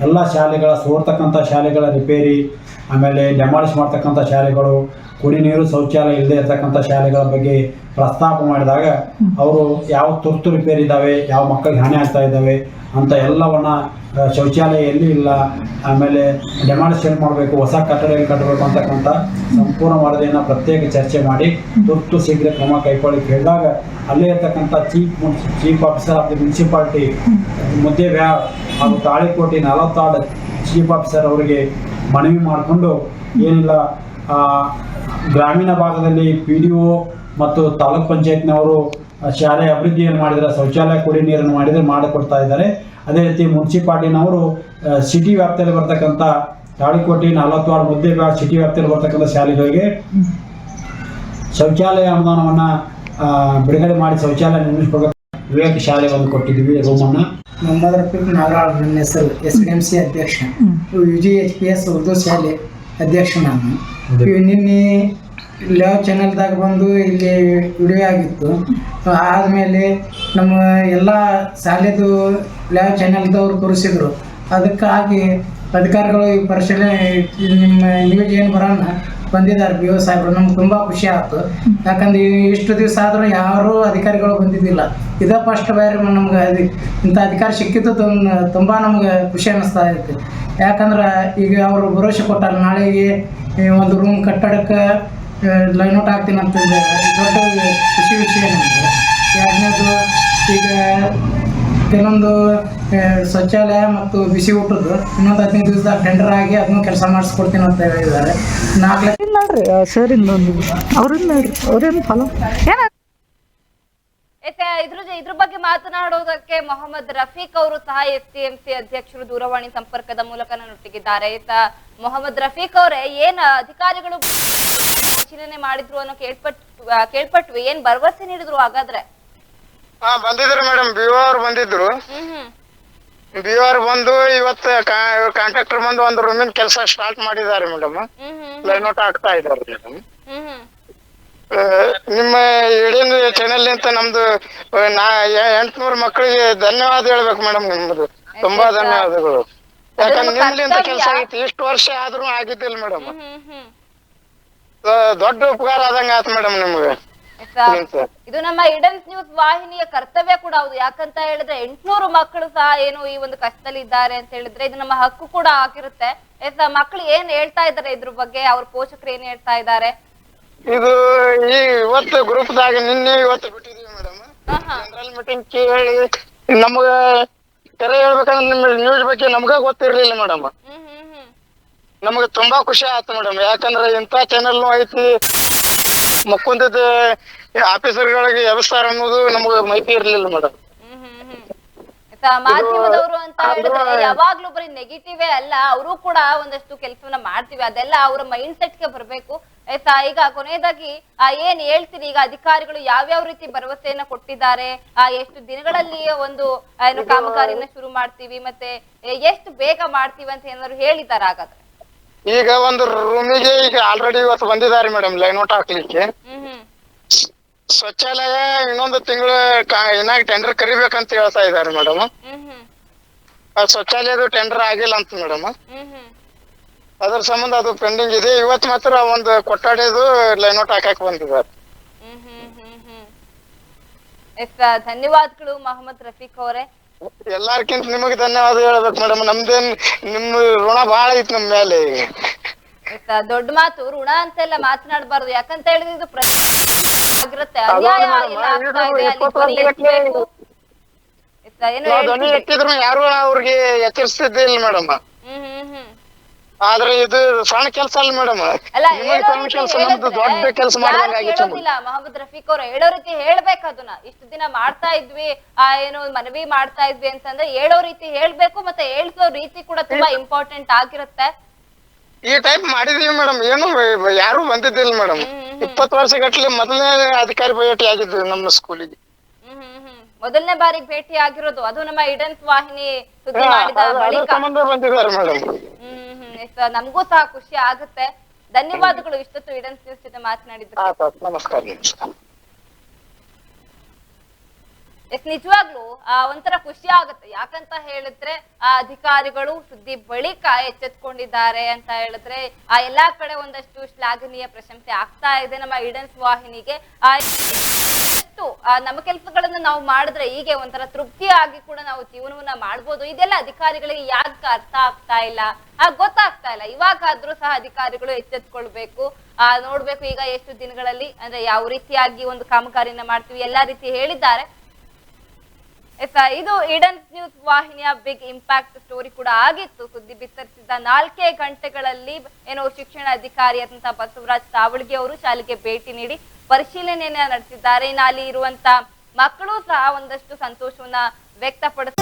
ಎಲ್ಲ ಶಾಲೆಗಳ ಸೋರ್ತಕ್ಕಂಥ ಶಾಲೆಗಳ ರಿಪೇರಿ, ಆಮೇಲೆ ಡೆಮಾಲಿಷ್ ಮಾಡ್ತಕ್ಕಂಥ ಶಾಲೆಗಳು ಕುಡಿ ನೀರು ಶೌಚಾಲಯ ಇಲ್ಲದೆ ಇರತಕ್ಕಂಥ ಶಾಲೆಗಳ ಬಗ್ಗೆ ಪ್ರಸ್ತಾಪ ಮಾಡಿದಾಗ ಅವರು ಯಾವ ತುರ್ತು ರಿಪೇರಿ ಇದ್ದಾವೆ, ಯಾವ ಮಕ್ಕಳಿಗೆ ಹಾನಿ ಆಗ್ತಾ ಇದ್ದಾವೆ ಅಂತ ಎಲ್ಲವನ್ನ ಶೌಚಾಲಯ ಎಲ್ಲಿ ಇಲ್ಲ, ಆಮೇಲೆ ಡೆಮಾಲಿಷನ್ ಮಾಡಬೇಕು, ಹೊಸ ಕಟ್ಟಡ ಎಲ್ಲಿ ಕಟ್ಟಬೇಕು ಅಂತಕ್ಕಂಥ ಸಂಪೂರ್ಣ ವರದಿಯನ್ನು ಪ್ರತ್ಯೇಕ ಚರ್ಚೆ ಮಾಡಿ ತುರ್ತು ಶೀಘ್ರ ಕ್ರಮ ಕೈಗೊಳ್ಳಿಕ್ಕೆ ಹೇಳಿದಾಗ ಅಲ್ಲೇ ಇರ್ತಕ್ಕಂಥ chief chief officer of the municipality ಮುದ್ದೆ ವ್ಯಾ ಹಾಗೂ ತಾಳಿಕೋಟಿ ನಲವತ್ತಾರು ಚೀಫ್ ಆಫೀಸರ್ ಅವರಿಗೆ ಮನವಿ ಮಾಡಿಕೊಂಡು ಏನಿಲ್ಲ ಗ್ರಾಮೀಣ ಭಾಗದಲ್ಲಿ ಪಿ ಡಿ ಒ ಮತ್ತು ತಾಲೂಕ್ ಪಂಚಾಯತ್ನವರು ಶಾಲೆ ಅಭಿವೃದ್ಧಿಯನ್ನು ಮಾಡಿದರೆ ಶೌಚಾಲಯ ಕುಡಿ ನೀರನ್ನು ಮಾಡಿದರೆ ಮಾಡಿಕೊಡ್ತಾ ಇದ್ದಾರೆ. ಅದೇ ರೀತಿ ಮುನ್ಸಿಪಾಲ್ಟಿನವರು ಸಿಟಿ ವ್ಯಾಪ್ತಿಯಲ್ಲಿ ಬರ್ತಕ್ಕಂಥ ತಾಳಿಕೋಟಿ ನಲವತ್ತಾರು ಮುದ್ದೆ ಸಿಟಿ ವ್ಯಾಪ್ತಿಯಲ್ಲಿ ಬರ್ತಕ್ಕಂಥ ಶಾಲೆಗಳಿಗೆ ಶೌಚಾಲಯ ಅನುದಾನವನ್ನು ಬಿಡುಗಡೆ ಮಾಡಿ ಶೌಚಾಲಯ ನಿರ್ಮಿಸ್ಕೊಡ್ಬೇಕು ವಿವೇಕ ಶಾಲೆ ಒಂದು ಕೊಟ್ಟಿದ್ವಿ ರೂಮನ್ನು. ಮೊಹಮ್ಮದ್ ರಫೀಕ್ ನಾಗರಾಳ್ ನನ್ನ ಹೆಸರು ಎಸ್ ಡಿ ಎಂ ಸಿ ಅಧ್ಯಕ್ಷ. U G H P S Urdu ಶಾಲೆ. ಅಧ್ಯಕ್ಷ ನಾನು ಇವ್ ನಿನ್ನೆ ಲ್ಯಾವ್ ಚಾನೆಲ್ದಾಗ ಬಂದು ಇಲ್ಲಿ ವಿಡಿಯೋ ಆಗಿತ್ತು. ಆದಮೇಲೆ ನಮ್ಮ ಎಲ್ಲ ಶಾಲೆದು ಲ್ಯಾವ್ ಚಾನೆಲ್ದವ್ರು ತೋರಿಸಿದ್ರು. ಅದಕ್ಕಾಗಿ ಅಧಿಕಾರಿಗಳು ಈ ಪರಿಶೀಲನೆ ನಿಮ್ಮ ನ್ಯೂಸ್ ಏನು ಬರೋಣ? ಬಂದಿದ್ದಾರೆ ಬಿ ಒ ಸಾಹೇಬರು. ನಮ್ಗೆ ತುಂಬ ಖುಷಿ ಆಯ್ತು. ಯಾಕಂದ್ರೆ ಇಷ್ಟು ದಿವಸ ಆದರೂ ಯಾರೂ ಅಧಿಕಾರಿಗಳು ಬಂದಿದ್ದಿಲ್ಲ. ಇದ ಫಸ್ಟ್ ಬಾರಿ ನಮ್ಗೆ ಅದಿ ಇಂಥ ಅಧಿಕಾರ ಸಿಕ್ಕಿದ್ದು ತುಂಬ- ನಮ್ಗೆ ಖುಷಿ ಅನ್ನಿಸ್ತಾ ಐತಿ ಯಾಕಂದ್ರೆ ಈಗ ಅವರು ಭರವಸೆ ಕೊಟ್ಟಾರ, ನಾಳೆಗೆ ಒಂದು ರೂಮ್ ಕಟ್ಟಡಕ್ಕೆ ಲೈನೌಟ್ ಆಗ್ತೀನಿ ಅಂತ ದೊಡ್ಡ ಖುಷಿ ವಿಷಯ ನಮಗೆ. ಎರಡನೇದು, ಈಗ ಕೆಲವೊಂದು ಆ, ಶೌಚಾಲಯ ಮತ್ತು ಬಿಸಿ ಊಟದ್ದು ಇನ್ನೊಂದು ಹದಿನೈದು ದಿವಸದಾಗ ಟೆಂಡರ್ ಆಗಿ ಅದನ್ನು ಕೆಲಸ ಮಾಡಿಸ್ಕೊಡ್ತೀನಿ ಅಂತ ಹೇಳಿದ್ದಾರೆ. ನಾಲ್ಕು ಲಕ್ಷ ನೋಡ್ರಿ ಸರ್ ಇನ್ನೊಂದು ಅವ್ರಿಂದ ನೋಡ್ರಿ ಅವ್ರೇನು ಫಾಲೋ ಏನ? ಇದ್ರ ಇದ್ರ ಬಗ್ಗೆ ಮಾತನಾಡೋದಕ್ಕೆ ಮೊಹಮ್ಮದ್ ರಫೀಕ್ ಅವರು ಸಹ ಎಸ್ ಟಿ ಎಂ ಸಿ ಅಧ್ಯಕ್ಷರು ದೂರವಾಣಿ ಸಂಪರ್ಕದ ಮೂಲಕ ನನ್ನೊಟ್ಟಿಗಿದ್ದಾರೆ. ಈತ ಮೊಹಮ್ಮದ್ ರಫೀಕ್ ಅವರೇ ಏನ್ ಅಧಿಕಾರಿಗಳು ಪರಿಶೀಲನೆ ಮಾಡಿದ್ರು ಅನ್ನೋ ಕೇಳ್ಪಟ್ ಕೇಳ್ಪಟ್ವಿ ಏನ್ ಭರವಸೆ ನೀಡಿದ್ರು ಹಾಗಾದ್ರೆ? ಹಾ ಬಂದಿದ್ರು ಮೇಡಮ್ ಬಿ ಅವ್ರು ಬಂದಿದ್ರು. ಹ್ಮ್ ಹ್ಮ್. ಬಿ ಅವ್ರು ಬಂದು ಇವತ್ತು ಕಾಂಟ್ರಾಕ್ಟರ್ ಬಂದು ಒಂದು ರೂಮಿನ ಕೆಲಸ ಸ್ಟಾರ್ಟ್ ಮಾಡಿದ್ದಾರೆ ಮೇಡಮ್ ಹ್ಮ್ ಹ್ಮ್ ಲೈನೌಟ್ ಆಗ್ತಾ ಇದ್ದಾರೆ ಮೇಡಮ್ ಹ್ಮ್ ಹ್ಮ್. ನಿಮ್ಮ ಇಡೀ ಚಾನೆಲ್ ನಿಂತ ನಮ್ದು ನಾ ಎಂಟ್ನೂರು ಮಕ್ಕಳಿಗೆ ಧನ್ಯವಾದ ಹೇಳ್ಬೇಕು ಮೇಡಮ್ ನಿಮ್ದು. ತುಂಬಾ ಧನ್ಯವಾದಗಳು. ಯಾಕಂದ್ರೆ ನಿಮ್ಲಿಂದ ಕೆಲಸ ಐತಿ ಇಷ್ಟು ವರ್ಷ ಆದ್ರೂ ಆಗಿದ್ದಿಲ್ಲ ಮೇಡಮ್ ಹ್ಮ್ ಹ್ಮ್ ಹ್ಮ್. ದೊಡ್ಡ ಉಪಕಾರ ಆದಂಗ ಆಯ್ತು ಮೇಡಮ್ ನಿಮ್ಗೆ. ಇದು ನಮ್ಮ ಇಡನ್ಸ್ ನ್ಯೂಸ್ ವಾಹಿನಿಯ ಕರ್ತವ್ಯ ಕೂಡ ಹೌದು. ಯಾಕಂತ ಹೇಳಿದ್ರೆ ಎಂಟ್ನೂರು ಮಕ್ಕಳು ಸಹ ಏನು ಈ ಒಂದು ಕಷ್ಟದಲ್ಲಿ ಇದ್ದಾರೆ ಅಂತ ಹೇಳಿದ್ರೆ ಇದು ನಮ್ಮ ಹಕ್ಕು ಕೂಡ ಆಗಿರುತ್ತೆ. ಎಸ್ ಮಕ್ಕಳು ಏನ್ ಹೇಳ್ತಾ ಇದ್ದಾರೆ ಇದ್ರ ಬಗ್ಗೆ ಅವ್ರ ಪೋಷಕರು ಏನ್ ಹೇಳ್ತಾ ಇದ್ದಾರೆ? ಇದು ಈ ಇವತ್ತು ಗ್ರೂಪ್ ಗ್ರೂಪ್ದಾಗ ನಿನ್ನೆ ಇವತ್ತು ಬಿಟ್ಟಿದೀವಿ ಮೇಡಮ್. ಜನರಲ್ ಮೀಟಿಂಗ್ ಕೇಳಿ ನಮಗ ಕರೆ ಹೇಳ್ಬೇಕಂದ್ರೆ ನಿಮ್ಮ ನ್ಯೂಸ್ ಬಗ್ಗೆ ನಮ್ಗ ಗೊತ್ತಿರ್ಲಿಲ್ಲ ಮೇಡಮ್ ನಮ್ಗೆ ತುಂಬಾ ಖುಷಿ ಆಯ್ತು ಮೇಡಮ್ ಯಾಕಂದ್ರೆ ಇಂಥ ಚಾನೆಲ್ ಐತಿ. ಮಕ್ಕೊಂದಿದ್ದ ಆಫೀಸರ್ಗಳಿಗೆ ಎಬ್ಸ್ತಾರ ಅನ್ನೋದು ನಮ್ಗ ಮೈತಿ ಇರ್ಲಿಲ್ಲ ಮೇಡಮ್. ಮಾಧ್ಯಮದವರು ಅಂತ ಹೇಳಿದ್ರೆ ಯಾವಾಗ್ಲೂ ಬರೀ ನೆಗೆಟಿವೇ ಅಲ್ಲ ಅವರು ಕೂಡ ಒಂದಷ್ಟು ಕೆಲಸವನ್ನ ಮಾಡ್ತೀವಿ. ಅದೆಲ್ಲ ಅವರ ಮೈಂಡ್ ಸೆಟ್ಗೆ ಬರ್ಬೇಕು. ಆಯ್ತಾ ಈಗ ಕೊನೆಯದಾಗಿ ಆ ಏನ್ ಹೇಳ್ತೀರಿ? ಈಗ ಅಧಿಕಾರಿಗಳು ಯಾವ್ಯಾವ ರೀತಿ ಭರವಸೆಯನ್ನ ಕೊಟ್ಟಿದ್ದಾರೆ? ಆ ಎಷ್ಟು ದಿನಗಳಲ್ಲಿ ಒಂದು ಏನು ಕಾಮಗಾರಿಯನ್ನ ಶುರು ಮಾಡ್ತೀವಿ? ಮತ್ತೆ ಎಷ್ಟು ಬೇಗ ಮಾಡ್ತೀವಿ ಅಂತ ಏನಾದ್ರು ಹೇಳಿದಾರ ಹಾಗಾದ್ರೆ? ಈಗ ಒಂದು ರೂಮಿಗೆ ಈಗ ಆಲ್ರೆಡಿ ಇವತ್ತು ಬಂದಿದ್ದಾರೆ ಮೇಡಮ್ ಲೈನೌಟ್ ಹಾಕ್ಲಿಕ್ಕೆ. ಶೌಚಾಲಯ ಇನ್ನೊಂದು ತಿಂಗಳು ಏನಾಗಿ ಟೆಂಡರ್ ಕರಿಬೇಕಂತ ಹೇಳ್ತಾ ಇದ್ದಾರೆ ಮೇಡಮ್ ಶೌಚಾಲಯದು ಟೆಂಡರ್ ಆಗಿಲ್ಲ ಅಂತ ಮೇಡಮ್ ಅದ್ರ ಸಂಬಂಧ ಅದು ಪೆಂಡಿಂಗ್ ಇದೆ. ಇವತ್ತು ಮಾತ್ರ ಒಂದು ಕೊಠಡಿದು ಲೈನೌಟ್ ಹಾಕಕ್ ಬಂದಿದ್ದಾರೆ. ಧನ್ಯವಾದಗಳು ಮೊಹಮ್ಮದ್ ರಫೀಕ್ ಅವರೇ. ಎಲ್ಲಾರ್ಕಿಂತ ನಿಮಗೆ ಧನ್ಯವಾದ ಹೇಳ್ಬೇಕು ಮೇಡಮ್ ನಮ್ದೇನ್ ನಿಮ್ ಋಣ ಬಹಳ ಐತ್ ನಮ್ ಮೇಲೆ ಆಯ್ತಾ? ದೊಡ್ಡ ಮಾತು ಋಣ ಅಂತೆಲ್ಲ ಮಾತನಾಡಬಾರ್ದು. ಯಾಕಂತ ಹೇಳಿದ್ರೆ ಇದು ಪ್ರ- ಆಗಿರುತ್ತೆ. ಅನ್ಯಾಯ ಎಲ್ಲ ಆಗ್ತಾ ಇದೆ ಅಲ್ಲಿ ಧ್ವನಿ ಎತ್ತಬೇಕು. ಆಯ್ತಾ, ಏನು ನಾವ್ ಧ್ವನಿ ಎತ್ತಿದ್ರು ಯಾರು ಅವ್ರಿಗೆ ಎಚ್ಚರಿಸ್ತಿದ್ದಿಲ್ಲ ಮೇಡಮ್ ಆದ್ರೆ ಇದು ಸಣ್ಣ ಕೆಲಸ ಅಲ್ಲ ಮೇಡಮ್ ಅಲ್ಲ ನಿಮಗೆ ಹೇಳೋ ಸಣ್ಣ ರೀತಿ ಕೆಲ್ಸ ನಮ್ದು ಹೇಳಿದ್ರೆ ದೊಡ್ಡ ಕೆಲಸ ಯಾರು ಮಾಡ್ದಂಗ ಆಗಿತ್ತು. ಕೇಳೋದಿಲ್ಲ ಮೊಹಮ್ಮದ್ ರಫೀಕ್ ಅವ್ರು. ಹೇಳೋ ರೀತಿ ಹೇಳ್ಬೇಕು ಅದನ್ನ. ಇಷ್ಟು ದಿನ ಮಾಡ್ತಾ ಇದ್ವಿ ಆ ಏನು ಮನವಿ ಮಾಡ್ತಾ ಇದ್ವಿ ಅಂತಂದ್ರೆ ಹೇಳೋ ರೀತಿ ಹೇಳ್ಬೇಕು ಮತ್ತೆ ಹೇಳ್ಸೋ ರೀತಿ ಕೂಡ ತುಂಬಾ ಇಂಪಾರ್ಟೆಂಟ್ ಆಗಿರುತ್ತೆ. ಈ ಟೈಪ್ ಮಾಡಿದೀವಿ ಮೇಡಮ್ ಏನು ಯಾರು ಬಂದಿದ್ದಿಲ್ಲ ಮೇಡಮ್ ಇಪ್ಪತ್ತು ವರ್ಷ ಗಟ್ಲೆ ಮೊದಲನೇ ಅಧಿಕಾರಿ ಭೇಟಿ ಆಗಿದ್ದು ನಮ್ಮ ಸ್ಕೂಲಿಗೆ ಮೊದಲನೇ ಬಾರಿ ಭೇಟಿ ಆಗಿರೋದು ಅದು ನಮ್ಮ ಇಡನ್ಸ್ ವಾಹಿನಿ ಸುದ್ದಿ ಮಾಡಿದ ಬಳಿಕ. ಹ್ಮ್ ಹ್ಮ್ ನಮಗೂ ಸಹ ಖುಷಿ ಆಗುತ್ತೆ. ಧನ್ಯವಾದಗಳು ಇಷ್ಟೊತ್ತು ಇಡನ್ಸ್ ನ್ಯೂಸ್ ಜೊತೆ ಮಾತನಾಡಿದ್ರು ನಮಸ್ಕಾರ ಎಸ್ ನಿಜವಾಗ್ಲೂ ಆ ಒಂಥರ ಖುಷಿ ಆಗುತ್ತೆ. ಯಾಕಂತ ಹೇಳಿದ್ರೆ ಆ ಅಧಿಕಾರಿಗಳು ಸುದ್ದಿ ಬಳಿಕ ಎಚ್ಚೆತ್ಕೊಂಡಿದ್ದಾರೆ ಅಂತ ಹೇಳಿದ್ರೆ ಆ ಎಲ್ಲಾ ಕಡೆ ಒಂದಷ್ಟು ಶ್ಲಾಘನೀಯ ಪ್ರಶಂಸೆ ಆಗ್ತಾ ಇದೆ ನಮ್ಮ ಇಡನ್ಸ್ ವಾಹಿನಿಗೆ. ಆ ಆ, ನಮ್ಮ ಕೆಲಸಗಳನ್ನ ನಾವು ಮಾಡಿದ್ರೆ ಹೀಗೆ ಒಂಥರ ತೃಪ್ತಿಯಾಗಿ ಕೂಡ ನಾವು ಜೀವನವನ್ನ ಮಾಡ್ಬೋದು. ಇದೆಲ್ಲ ಅಧಿಕಾರಿಗಳಿಗೆ ಯಾಕೆ ಅರ್ಥ ಆಗ್ತಾ ಇಲ್ಲ? ಆ ಗೊತ್ತಾಗ್ತಾ ಇಲ್ಲ. ಇವಾಗಾದ್ರೂ ಸಹ ಅಧಿಕಾರಿಗಳು ಎಚ್ಚೆತ್ಕೊಳ್ಬೇಕು. ಆ ನೋಡ್ಬೇಕು ಈಗ ಎಷ್ಟು ದಿನಗಳಲ್ಲಿ ಅಂದ್ರೆ ಯಾವ ರೀತಿಯಾಗಿ ಒಂದು ಕಾಮಗಾರಿನ ಮಾಡ್ತೀವಿ. ಎಲ್ಲಾ ರೀತಿ ಹೇಳಿದ್ದಾರೆ. ಇದು ಇಡನ್ ನ್ಯೂಸ್ ವಾಹಿನಿಯ ಬಿಗ್ ಇಂಪ್ಯಾಕ್ಟ್ ಸ್ಟೋರಿ ಕೂಡ ಆಗಿತ್ತು. ಸುದ್ದಿ ಬಿತ್ತರಿಸಿದ ನಾಲ್ಕೇ ಗಂಟೆಗಳಲ್ಲಿ ಏನೋ ಶಿಕ್ಷಣ ಅಧಿಕಾರಿಯಾದಂತಹ ಬಸವರಾಜ್ ಸಾವಳ್ಗಿ ಅವರು ಶಾಲೆಗೆ ಭೇಟಿ ನೀಡಿ ಪರಿಶೀಲನೆಯನ್ನ ನಡೆಸಿದ್ದಾರೆ. ಇನ್ನು ಅಲ್ಲಿ ಇರುವಂತ ಮಕ್ಕಳು ಸಹ ಒಂದಷ್ಟು ಸಂತೋಷವನ್ನ ವ್ಯಕ್ತಪಡಿಸ